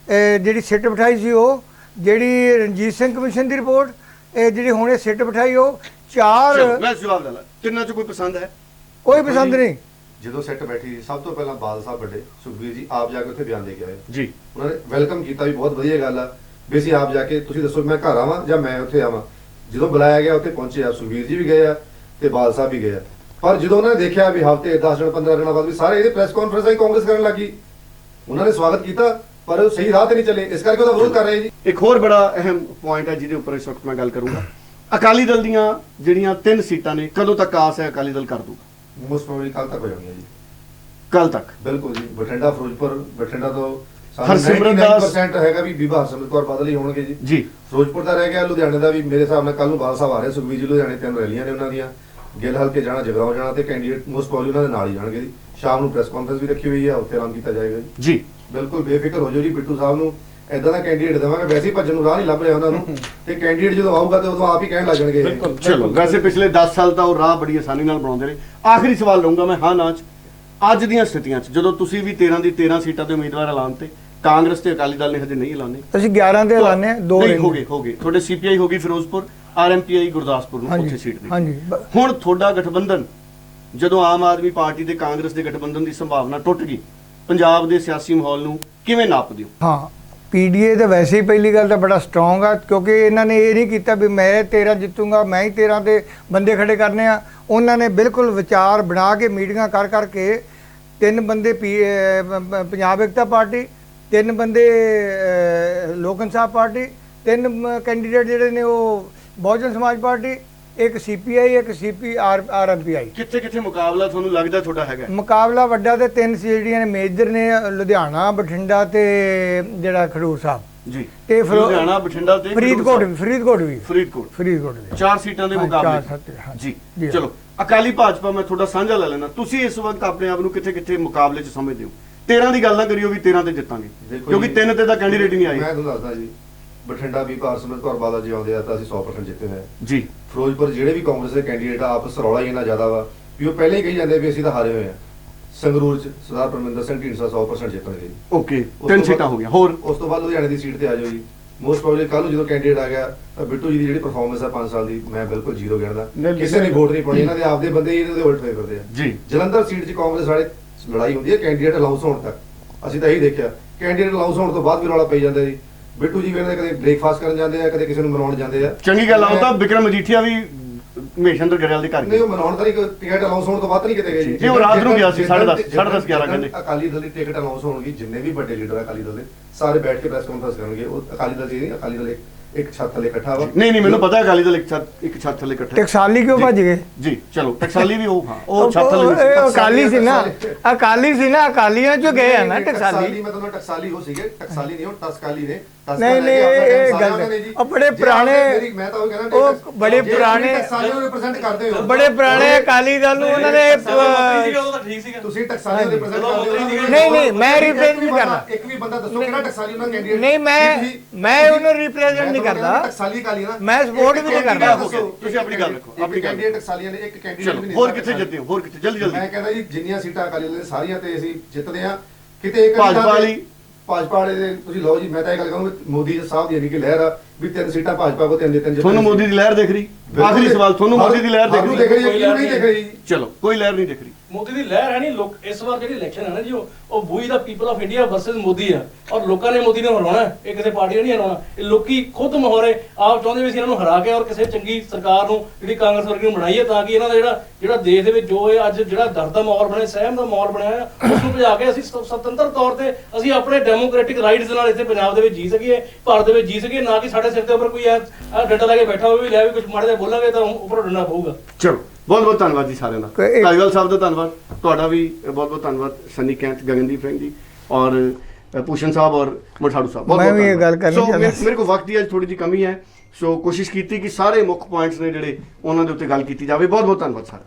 ਇਹ ਜਿਹੜੀ ਸਿੱਟ ਬਿਠਾਈ ਸੀ ਉਹ ਜਿਹੜੀ ਰਣਜੀਤ ਸਿੰਘ ਕਮਿਸ਼ਨ ਦੀ ਰਿਪੋਰਟ ਇਹ ਜਿਹੜੀ ਹੁਣ ਇਹ ਸਿੱਟ ਬਿਠਾਈ ਉਹ ਚਾਰ ਚਲੋ ਮੈਂ ਜਵਾਬ ਦਲਾ ਤਿੰਨਾਂ ਚ ਕੋਈ ਪਸੰਦ ਹੈ? ਕੋਈ ਪਸੰਦ ਨਹੀਂ। ਜਦੋਂ ਸੈੱਟ ਬੈਠੀ ਸੀ, ਸਭ ਤੋਂ ਪਹਿਲਾਂ ਬਾਦਲ ਸਾਹਿਬ ਵੱਡੇ ਸੁਖਬੀਰ ਜੀ ਆਪ ਜਾ ਕੇ ਉੱਥੇ ਬਿਆਨ ਦੇ ਕੇ ਆਏ। ਜੀ। ਉਹਨਾਂ ਨੇ ਵੈਲਕਮ ਕੀਤਾ ਵੀ ਬਹੁਤ ਵਧੀਆ ਗੱਲ ਆ। ਵੀ ਅਸੀਂ ਆਪ ਜਾ ਕੇ ਤੁਸੀਂ ਦੱਸੋ ਵੀ ਮੈਂ ਘਰ ਆਵਾਂ ਜਾਂ ਮੈਂ ਉੱਥੇ ਆਵਾਂ? ਜਦੋਂ ਬੁਲਾਇਆ ਗਿਆ ਉੱਥੇ ਪਹੁੰਚੇ ਆ ਸੁਖਬੀਰ ਜੀ ਵੀ ਗਏ ਆ ਤੇ ਬਾਦਲ ਸਾਹਿਬ ਵੀ ਗਏ ਆ। ਪਰ ਜਦੋਂ ਉਹਨਾਂ ਨੇ ਦੇਖਿਆ ਵੀ ਹਫ਼ਤੇ 10 ਦਿਨ 15 ਦਿਨਾਂ ਬਾਅਦ ਵੀ ਸਾਰੇ ਇਹਦੇ ਪ੍ਰੈਸ ਕਾਨਫਰੰਸਾਂ ਹੀ ਕਾਂਗਰਸ ਕਰਨ ਲੱਗੀ ਉਹਨਾਂ ਨੇ ਸਵਾਗਤ ਕੀਤਾ। ਪਰ ਉਹ ਸਹੀ ਰਾਹ ਤੇ ਨਹੀਂ ਚੱਲੇ। ਇਸ ਕਰਕੇ ਉਹਦਾ ਵਿਰੋਧ ਕਰ ਰਹੇ ਜੀ। ਇੱਕ ਹੋਰ ਬੜਾ ਅਹਿਮ ਪੁਆਇੰਟ ਹੈ ਜਿਹਦੇ ਉੱਪਰ ਇਸ ਵਕਤ ਮੈਂ ਗੱਲ ਕਰੂੰਗਾ। ਅਕਾਲੀ ਦਲ ਦੀਆਂ ਜਿਹੜੀਆਂ ਤਿੰਨ ਸੀਟਾਂ ਨੇ ਕਦੋਂ ਤੱਕ ਆਸ ਹੈ ਅਕਾਲੀ ਦਲ ਕਰ ਦੂਗਾ? ਮੋਸਟ ਪ੍ਰੋਬਬਲੀ ਕੱਲ ਤੱਕ ਹੋ ਜਾਣੀ ਹੈ ਜੀ। ਕੱਲ ਤੱਕ? ਬਿਲਕੁਲ ਜੀ। ਬਠਿੰਡਾ ਫਿਰੋਜ਼ਪੁਰ ਬਠਿੰਡਾ ਤੋਂ ਹਰਸਿਮਰਤ ਦਾਸ- 99% ਹੈਗਾ ਵੀ ਬੀਬਾ ਹਰਸਿਮਰਤ ਕੌਰ ਬਾਦਲ ਹੀ ਹੋਣਗੇ ਜੀ। ਜੀ। ਫਿਰੋਜ਼ਪੁਰ ਦਾ ਰਹਿ ਗਿਆ ਲੁਧਿਆਣੇ ਦਾ ਵੀ ਮੇਰੇ ਹਿਸਾਬ ਨਾਲ ਕੱਲ ਨੂੰ ਬਾਦਲ ਸਾਹਿਬ ਆ ਰਹੇ ਸੁਖਬੀਰ ਜੀ ਲੁਧਿਆਣੇ ਤਿੰਨ ਰੈਲੀਆਂ ਨੇ ਉਹਨਾਂ ਦੀਆਂ। ਗਿੱਲ ਹਲਕੇ ਜਾਣਾ ਜਗਰਾਉਂ ਜਾਣਾ ਤੇ ਕੈਂਡੀਡੇਟ ਮੋਸਟ ਪ੍ਰੋਬਬਲੀ ਉਹਨਾਂ ਦੇ ਨਾਲ ਹੀ ਜਾਣਗੇ ਜੀ। ਸ਼ਾਮ ਨੂੰ ਪ੍ਰੈਸ ਕਾਨਫਰੰਸ ਵੀ ਰੱਖੀ ਹੋਈ ਹੈ ਉੱਥੇ ਐਲਾਨ ਕੀਤਾ ਜਾਏਗਾ ਜੀ। ਜੀ। ਬਿਲਕੁਲ ਬੇਫਿਕਰ ਹੋ ਜਾਓ ਜੀ ਬਿੱਟੂ ਸਾਹਿਬ ਨੂੰ। ਐਦਾਂ ਦਾ ਕੈਂਡੀਡੇਟ ਦੇਵਾਂਗੇ ਵੈਸੇ ਹੀ ਭੱਜਣ ਨੂੰ ਰਾਹ ਨਹੀਂ ਲੱਭ ਰਿਹਾ ਉਹਨਾਂ ਨੂੰ। ਤੇ ਕੈਂਡੀਡੇਟ ਜਦੋਂ ਆਊਗਾ ਤੇ ਉਦੋਂ ਆਪ ਹੀ ਕਹਿਣ ਲੱਗ ਜਾਣਗੇ। ਇਹ। ਚਲੋ ਵੈਸੇ ਪਿਛਲੇ 10 ਸਾਲ ਤਾਂ ਉਹ ਰਾਹ ਬੜੀ ਆਸਾਨੀ ਨਾਲ ਬਣਾਉਂਦੇ ਨੇ ਆਖਰੀ ਸਵਾਲ ਲਊਂਗਾ ਮੈਂ ਹਾਂ ਨਾ ਚ। ਅੱਜ ਦੀਆਂ ਸਥਿਤੀਆਂ 'ਚ ਜਦੋਂ ਤੁਸੀਂ ਵੀ 13 ਦੀ 13 ਸੀਟਾਂ ਦੇ ਉਮੀਦਵਾਰ ਐਲਾਨ ਤੇ ਕਾਂਗਰਸ ਤੇ ਅਕਾਲੀ ਦਲ ਨੇ ਹਜੇ ਨਹੀਂ ਐਲਾਨੇ। ਅਸੀਂ 11 ਦੇ ਐਲਾਨੇ ਆ, ਦੋ ਨਹੀਂ। ਹੋ ਗਏ ਹੋ ਗਏ। ਤੁਹਾਡੇ ਸੀਪੀਆਈ ਹੋ ਗਈ ਫਿਰੋਜ਼ਪੁਰ ਆਰਐਮਪੀਆਈ ਗੁਰਦਾਸਪੁਰ ਨੂੰ ਉੱਥੇ ਸੀਟ ਦੀ ਹਾਂਜੀ। ਹੁਣ ਤੁਹਾਡਾ ਗਠਬੰਧਨ ਜਦੋਂ ਆਮ ਆਦਮੀ ਪਾਰਟੀ ਤੇ ਕਾਂਗਰਸ ਦੇ ਗਠਬੰਧਨ ਦੀ ਸੰਭਾਵਨਾ ਟੁੱਟ ਗਈ ਪੰਜਾਬ ਦੇ ਸਿਆਸੀ ਮਾਹੌਲ ਨੂੰ ਕਿਵੇਂ ਨਾਪਦੇ ਹੋ? ਹਾਂ ਪੀਡੀਏ ਤਾਂ ਵੈਸੇ ਹੀ ਪਹਿਲੀ ਗੱਲ ਤਾਂ ਬੜਾ ਸਟਰੋਂਗ ਆ ਕਿਉਂਕਿ ਇਹਨਾਂ ਨੇ ਇਹ ਨਹੀਂ ਕੀਤਾ ਵੀ ਮੈਂ 13 ਜਿੱਤੂੰਗਾ ਮੈਂ ਹੀ 13 ਦੇ ਬੰਦੇ ਖੜੇ ਕਰਨੇ ਆ। ਉਹਨਾਂ ਨੇ ਬਿਲਕੁਲ ਵਿਚਾਰ ਬਣਾ ਕੇ ਮੀਟਿੰਗਾਂ ਕਰ ਕਰਕੇ ਤਿੰਨ ਬੰਦੇ ਪੀ- ਪੰਜਾਬ ਏਕਤਾ ਪਾਰਟੀ ਤਿੰਨ ਬੰਦੇ ਅਹ, ਲੋਕ ਇਨਸਾਫ ਪਾਰਟੀ ਤਿੰਨ ਕੈਂਡੀਡੇਟ ਜਿਹੜੇ ਨੇ ਉਹ ਬਹੁਜਨ ਸਮਾਜ ਪਾਰਟੀ ਇੱਕ ਸੀਪੀਆਈ ਇੱਕ ਸੀਪੀ ਆਰ ਆਰਐਮਪੀਆਈ ਕਿੱਥੇ ਕਿੱਥੇ ਮੁਕਾਬਲਾ ਤੁਹਾਨੂੰ ਲੱਗਦਾ ਤੁਹਾਡਾ ਹੈਗਾ? ਮੁਕਾਬਲਾ ਵੱਡਾ ਤੇ ਤਿੰਨ ਸੀ ਜਿਹੜੀਆਂ ਨੇ ਮੇਜਰ ਨੇ ਲੁਧਿਆਣਾ ਬਠਿੰਡਾ ਤੇ ਜਿਹੜਾ ਖਡੂਰ ਸਾਹਿਬ। ਜੀ। ਤੇ ਫਿਰ- ਲੁਧਿਆਣਾ ਬਠਿੰਡਾ ਤੇ ਫਰੀਦਕੋਟ ਵੀ ਫਰੀਦਕੋਟ ਵੀ। ਫਰੀਦਕੋਟ। ਫਰੀਦਕੋਟ ਵੀ। ਚਾਰ ਸੀਟਾਂ ਦੇ ਮੁਕਾਬਲੇ। ਚਾਰ ਸੱਤ, ਹਾਂ। ਜੀ। ਚਲੋ ਅਕਾਲੀ ਭਾਜਪਾ ਮੈਂ ਤੁਹਾਡਾ ਸਾਂਝਾ ਲੈ ਲੈਣਾ ਤੁਸੀਂ ਇਸ ਵਕਤ ਆਪਣੇ ਆਪ ਨੂੰ ਕਿੱਥੇ ਕਿੱਥੇ ਮੁਕਾਬਲੇ 'ਚ ਸਮਝਦੇ ਹੋ? 13 ਦੀ ਗੱਲ ਨਾ ਕਰਿਓ ਵੀ 13 ਤੇ ਜਿੱਤਾਂਗੇ। ਕਿਉਂਕਿ ਜੀ, ਤਿੰਨ ਤੇ ਤਾਂ ਕੈਂਡੀਡੇਟ ਹੀ ਨਹੀਂ ਆਏ। ਮੈਂ ਤੁਹਾਨੂੰ ਦੱਸਦਾ ਜੀ ਬਠਿੰਡਾ ਵੀ ਹਰਸਿਮਰਤ ਕੌਰ ਬਾਦਲ ਜੀ ਆਉਂਦੇ ਆ ਤਾਂ ਅਸੀਂ 100% ਜਿੱਤੇ ਹੋਏ ਆ। ਜੀ। ਫਿਰੋਜ਼ਪੁਰ ਜਿਹੜੇ ਵੀ ਕਾਂਗਰਸ ਦੇ ਕੈਂਡੀਡੇਟ ਆ ਆਪਸ ਰੌਲਾ ਹੀ ਇੰਨਾ ਜ਼ਿਆਦਾ ਵਾ ਵੀ ਉਹ ਪਹਿਲਾਂ ਹੀ ਕਹੀ ਜਾਂਦੇ ਵੀ ਅਸੀਂ ਤਾਂ ਹਾਰੇ ਹੋਏ ਆ। ਸੰਗਰੂਰ ਚ ਸਰਦਾਰ ਪਰਮਿੰਦਰ ਸਿੰਘ ਢੀਂਡਸਾ 100% ਜਿੱਤਣਗੇ ਓਕੇ ਤਿੰਨ ਸੀਟਾਂ ਹੋ ਗਈਆਂ ਹੋਰ? ਉਸ ਤੋਂ ਬਾਅਦ ਲੁਧਿਆਣੇ ਦੀ ਸੀਟ ਤੇ ਆ ਜਾਓ ਜੀ। ਮੋਸਟ ਪ੍ਰੋਬਬਲੀ ਕੱਲ ਨੂੰ ਜਦੋਂ ਕੈਂਡੀਡੇਟ ਆ ਗਿਆ ਤਾਂ ਬਿੱਟੂ ਜੀ ਦੀ ਜਿਹੜੀ ਪਰਫਾਰਮੈਂਸ ਆ 5 ਸਾਲ ਦੀ ਮੈਂ ਬਿਲਕੁਲ ਜ਼ੀਰੋ ਗਿਣਦਾ। ਕਿਸੇ ਨੇ ਵੋਟ ਨਹੀਂ ਪਾਉਣੀ ਇਹਨਾਂ ਦੇ ਆਪਦੇ ਬੰਦੇ ਹੀ ਇਹਨਾਂ ਦੇ ਉਲਟ ਹੋਏ ਫਿਰਦੇ ਆ। ਜੀ। ਜਲੰਧਰ ਸੀਟ 'ਚ ਕਾਂਗਰਸ ਵਾਲੇ ਲੜਾਈ ਹੁੰਦੀ ਹੈ ਕੈਂਡੀਡੇਟ ਅਲਾਉਂਸ ਹੋਣ ਤੱਕ। ਅਸੀਂ ਤਾਂ ਇਹੀ ਦੇਖਿਆ ਕੈਂਡੀਡੇਟ ਅਲਾਉਂਸ ਹੋਣ ਤੋਂ ਬਾਅਦ ਵੀ ਰੌਲਾ ਪਈ ਜਾਂਦਾ ਜੀ। ਬਿੱਟੂ ਜੀ ਵੇਲੇ ਕਦੇ ਬ੍ਰੇਕਫਾਸਟ ਕਰਨ ਜਾਂਦੇ ਆ ਕਦੇ ਕਿਸੇ ਨੂੰ ਮਨਾਉਣ ਜਾਂਦੇ ਆ। ਚੰਗੀ ਗੱਲ ਆ ਉਹ ਤਾਂ ਵਿਕਰਮ ਮਜੀਠੀਆ ਵੀ ਮਹੇਸ਼ੰਦਰ ਗਰੇਵਾਲ ਦੇ ਘਰ ਨਹੀਂ ਉਹ ਮਨਾਉਣ ਦਾ ਨਹੀਂ ਟਿਕਟ ਅਲਾਉਂਸ ਹੋਣ ਤੋਂ ਬਾਅਦ ਨਹੀਂ ਕਿਤੇ ਗਏ ਜੀ। ਉਹ ਰਾਤ ਨੂੰ ਗਿਆ ਸੀ, ਜਿੱਦਣ- ਸਾਢੇ ਦਸ, ਜਿੱਦਣ- ਸਾਢੇ ਦਸ, ਗਿਆਰਾਂ ਜਿੱਦਣ ਕਹਿੰਦੇ। ਅਕਾਲੀ ਦਲ ਦੀ ਟਿਕਟ ਅਲਾਉਂਸ ਹੋਣਗੀ ਜਿੰਨੇ ਵੀ ਵੱਡੇ ਲੀਡਰ ਅਕਾਲੀ ਦਲ ਦੇ ਸਾਰੇ ਬੈਠ ਕੇ ਪ੍ਰੈਸ ਕਾਨਫਰੰਸ ਕਰਨਗੇ। ਉਹ ਅਕਾਲੀ ਦਲ ਜੀ ਨਹੀਂ ਅਕਾਲੀ ਦਲ ਇੱਕ- ਇੱਕ ਛੱਤ ਥੱਲੇ ਇਕੱਠਾ ਵਾ। ਨਹੀਂ ਨਹੀਂ ਮੈਨੂੰ ਪਤਾ ਹੈ ਅਕਾਲੀ ਦਲ ਇੱਕ ਛੱਤ ਇੱਕ ਛੱਤ ਥੱਲੇ ਇਕੱਠਾ। ਟਕਸਾਲੀ ਕਿਉਂ। ਭੱਜ ਗਏ? ਜੀ ਚਲੋ ਟਕਸਾਲੀ ਵੀ ਉਹ ਹਾਂ ਉਹ ਉਹ- ਛੱਤ ਥੱਲੇ ਉਹ- ਸੀ। ਇਹ ਅਕਾਲੀ ਸੀ ਨਾ ਅਕਾਲੀ ਸੀ ਨਾ ਅਕਾਲੀਆਂ ਚੋਂ ਗਏ ਆ ਨਾ ਟਕਸਾਲੀ। ਮੈਂ ਤੁਹਾਨੂੰ ਟਕਸਾਲੀ ਹੋ ਸੀਗੇ ਟਕਸਾਲੀ ਨਹੀਂ ਹੁਣ ਟਸਕਾਲੀ ਨੇ ਨਹੀਂ, ਨਹੀਂ, ਆਪਣਾ ਇਹ ਟਾਈਮ ਸਾਰਿਆਂ ਗੱਲ- ਨੇ ਜੀ। ਉਹ ਬੜੇ ਜੇ ਪੁਰਾਣੇ- ਮੇਰੀ- ਮੈਂ ਤਾਂ ਉਹ ਕਹਿੰਦਾ ਉਹ ਬੜੇ ਪੁਰਾਣੇ- ਟਕਸਾਲੀ ਨੂੰ ਰਿਪਰੈਜ਼ੈਂਟ ਕਰਦੇ ਹੋ ਬੜੇ ਪੁਰਾਣੇ ਅਕਾਲੀ ਦਲ ਨੂੰ ਉਹਨਾਂ ਨੇ ਅਹ, ਤੁਸੀਂ ਟਕਸਾਲੀ ਨੂੰ ਰਿਪਰੈਜ਼ੈਂਟ ਕਰਦੇ ਹੋ ਨਹੀਂ, ਨਹੀਂ, ਮੈਂ represent ਨਹੀਂ ਕਰਦਾ। ਇੱਕ ਵੀ ਬੰਦਾ ਦੱਸੋ ਕਿਹੜਾ ਟਕਸਾਲੀ ਉਹਨਾਂ ਕੈਂਡੀਡੇਟ ਨਹੀਂ ਮੈਂ ਮੈਂ ਉਹਨੂੰ ਰਿਪਰੈਜ਼ੈਂਟ ਨਹੀਂ ਕਰਦਾ। ਟਕਸਾਲੀ ਕਾਲੀ ਨਾ। ਮੈਂ support ਵੀ ਨਹੀਂ ਕਰਦਾ। ਹੋ ਗਿਆ, ਤੁਸੀਂ ਆਪਣੀ ਗੱਲ ਰੱਖੋ, ਆਪਣੀ ਗੱਲ ਕੈਂਡੀਡੇਟ ਟਕਸਾਲੀਆਂ ਨੇ ਇੱਕ ਕੈਂਡੀਡੇਟ ਵੀ ਨਹੀਂ ਹੋਰ ਕਿੱਥੇ। ਜਿੱਤੇ ਹੋ? ਹੋਰ ਕਿੱਥੇ? ਜਲਦੀ ਜਲਦੀ। ਮੈਂ ਕਹਿੰਦਾ ਜੀ ਜਿੰਨੀਆਂ ਸੀਟਾਂ ਅਕਾਲੀ ਦਲ ਦੇ ਸਾਰੀਆਂ ਤੇ ਅਸੀਂ ਜਿੱਤਦੇ ਆ ਕਿਤੇ ਇੱਕ ਭਾਜਪਾ ਵਾਲੀ? ਭਾਜਪਾ ਵਾਲੇ ਦੇ ਤੁਸੀਂ ਲਓ ਜੀ ਮੈਂ ਤਾਂ ਇਹ ਗੱਲ ਕਹੂੰਗਾ ਮੋਦੀ ਸਾਹਿਬ ਦੀ ਯਾਨੀ ਕਿ ਲਹਿਰ ਆ ਵੀ ਤਿੰਨ ਸੀਟਾਂ ਭਾਜਪਾ ਕੋ ਤਿੰਨ ਦੇ ਤਿੰਨ। ਤੁਹਾਨੂੰ ਮੋਦੀ ਦੀ ਲਹਿਰ ਦਿਖ ਰਹੀ? ਆਖਰੀ ਸਵਾਲ ਤੁਹਾਨੂੰ ਮੋਦੀ ਦੀ ਲਹਿਰ ਦਿਖ ਰਹੀ? ਰਹੀ ਹੈ ਕਿਉਂ ਨਹੀਂ ਦਿਖ ਰਹੀ? ਜੀ? ਚਲੋ ਕੋਈ ਲਹਿਰ ਨਹੀਂ ਦਿਖ ਰਹੀ। ਮੋਦੀ ਦੀ ਲਹਿਰ ਹੈ ਨਹੀਂ ਲੋਕ ਇਸ ਵਾਰ ਜਿਹੜੀ ਇਲੈਕਸ਼ਨ ਹੈ ਨਾ ਜੀ, ਉਹ ਉਹ ਦਾ people of India versus Modi ਆ। ਔਰ ਲੋਕਾਂ ਨੇ ਮੋਦੀ ਨੂੰ ਹਰਾਉਣਾ ਇਹ ਕਿਸੇ ਪਾਰਟੀ ਨੇ ਨਹੀਂ ਹਰਾਉਣਾ। ਇਹ ਲੋਕੀ ਖੁਦ ਮਹੋਰੇ ਆਪ ਚਾਹੁੰਦੇ ਵੀ ਅਸੀਂ ਇਹਨਾਂ ਨੂੰ ਹਰਾ ਕੇ ਔਰ ਕਿਸੇ ਚੰਗੀ ਸਰਕਾਰ ਨੂੰ, ਜਿਹੜੀ ਕਾਂਗਰਸ ਵਰਗੀ ਨੂੰ ਬਣਾਈਏ ਤਾਂ ਕਿ ਇਹਨਾਂ ਦਾ ਜਿਹੜਾ ਜਿਹੜਾ ਦੇਸ਼ ਦੇ ਵਿੱਚ ਜੋ ਇਹ ਅੱਜ ਜਿਹੜਾ ਡਰ ਦਾ ਮਾਹੌਲ ਬਣਿਆ, ਸਹਿਮ ਦਾ ਮਾਹੌਲ ਬਣਿਆ ਉਸ ਨੂੰ ਭਜਾ ਕੇ ਅਸੀਂ ਸੁਤੰਤਰ ਤੌਰ ਤੇ ਅਸੀਂ ਆਪਣੇ ਡੈਮੋਕ੍ਰੈਟਿਕ ਰਾਈਟਸ ਨਾਲ ਇੱਥੇ ਪੰਜਾਬ ਦੇ ਵਿੱਚ ਜੀ ਸਕੀਏ, ਭਾਰਤ ਦੇ ਵਿੱਚ ਜੀ ਸਕੀਏ, ਨਾ ਕਿ ਸਾਡੇ ਸਿਰ ਦੇ ਉੱਪਰ ਕੋਈ ਡੰਡਾ ਲੈ ਕੇ ਬੈਠਾ ਹੋਵੇ, ਵੀ ਲੈ ਵੀ ਕੁਝ ਮਾੜਾ ਜਿਹਾ ਬੋਲਾਂਗੇ ਤਾਂ ਉੱਪਰੋਂ ਡੰਡਾ ਪਊਗਾ। ਚਲੋ। ਬਹੁਤ ਬਹੁਤ ਧੰਨਵਾਦ ਜੀ ਸਾਰਿਆਂ ਦਾ। ਧਾਲੀਵਾਲ ਸਾਹਿਬ ਦਾ ਧੰਨਵਾਦ। ਤੁਹਾਡਾ ਵੀ ਬਹੁਤ ਬਹੁਤ ਧੰਨਵਾਦ ਸਨੀ ਕੈਂਥ ਗਗਨਦੀਪ ਸਿੰਘ ਜੀ ਔਰ ਅ, ਭੂਸ਼ਣ ਸਾਹਿਬ ਔਰ ਮਠਾੜੂ ਸਾਹਿਬ। ਬਹੁਤ ਮੈਂ ਵੀ ਇਹ ਧੰਨਵਾਦ। ਗੱਲ ਕਰਨੀ ਸੋ ਚਾਹੁੰਦਾ ਮੇਰੇ- ਮੇਰੇ ਕੋਲ ਵਕਤ ਦੀ ਅੱਜ ਥੋੜੀ ਜਿਹੀ ਕਮੀ ਹੈ। ਸੋ ਕੋਸ਼ਿਸ਼ ਕੀਤੀ ਕਿ ਸਾਰੇ ਮੁੱਖ ਪੁਆਇੰਟਸ ਨੇ ਜਿਹੜੇ ਉਹਨਾਂ ਦੇ ਉੱਤੇ ਗੱਲ ਕੀਤੀ ਜਾਵੇ। ਬਹੁਤ ਬਹੁਤ ਧੰਨਵਾਦ ਸਾਰਾ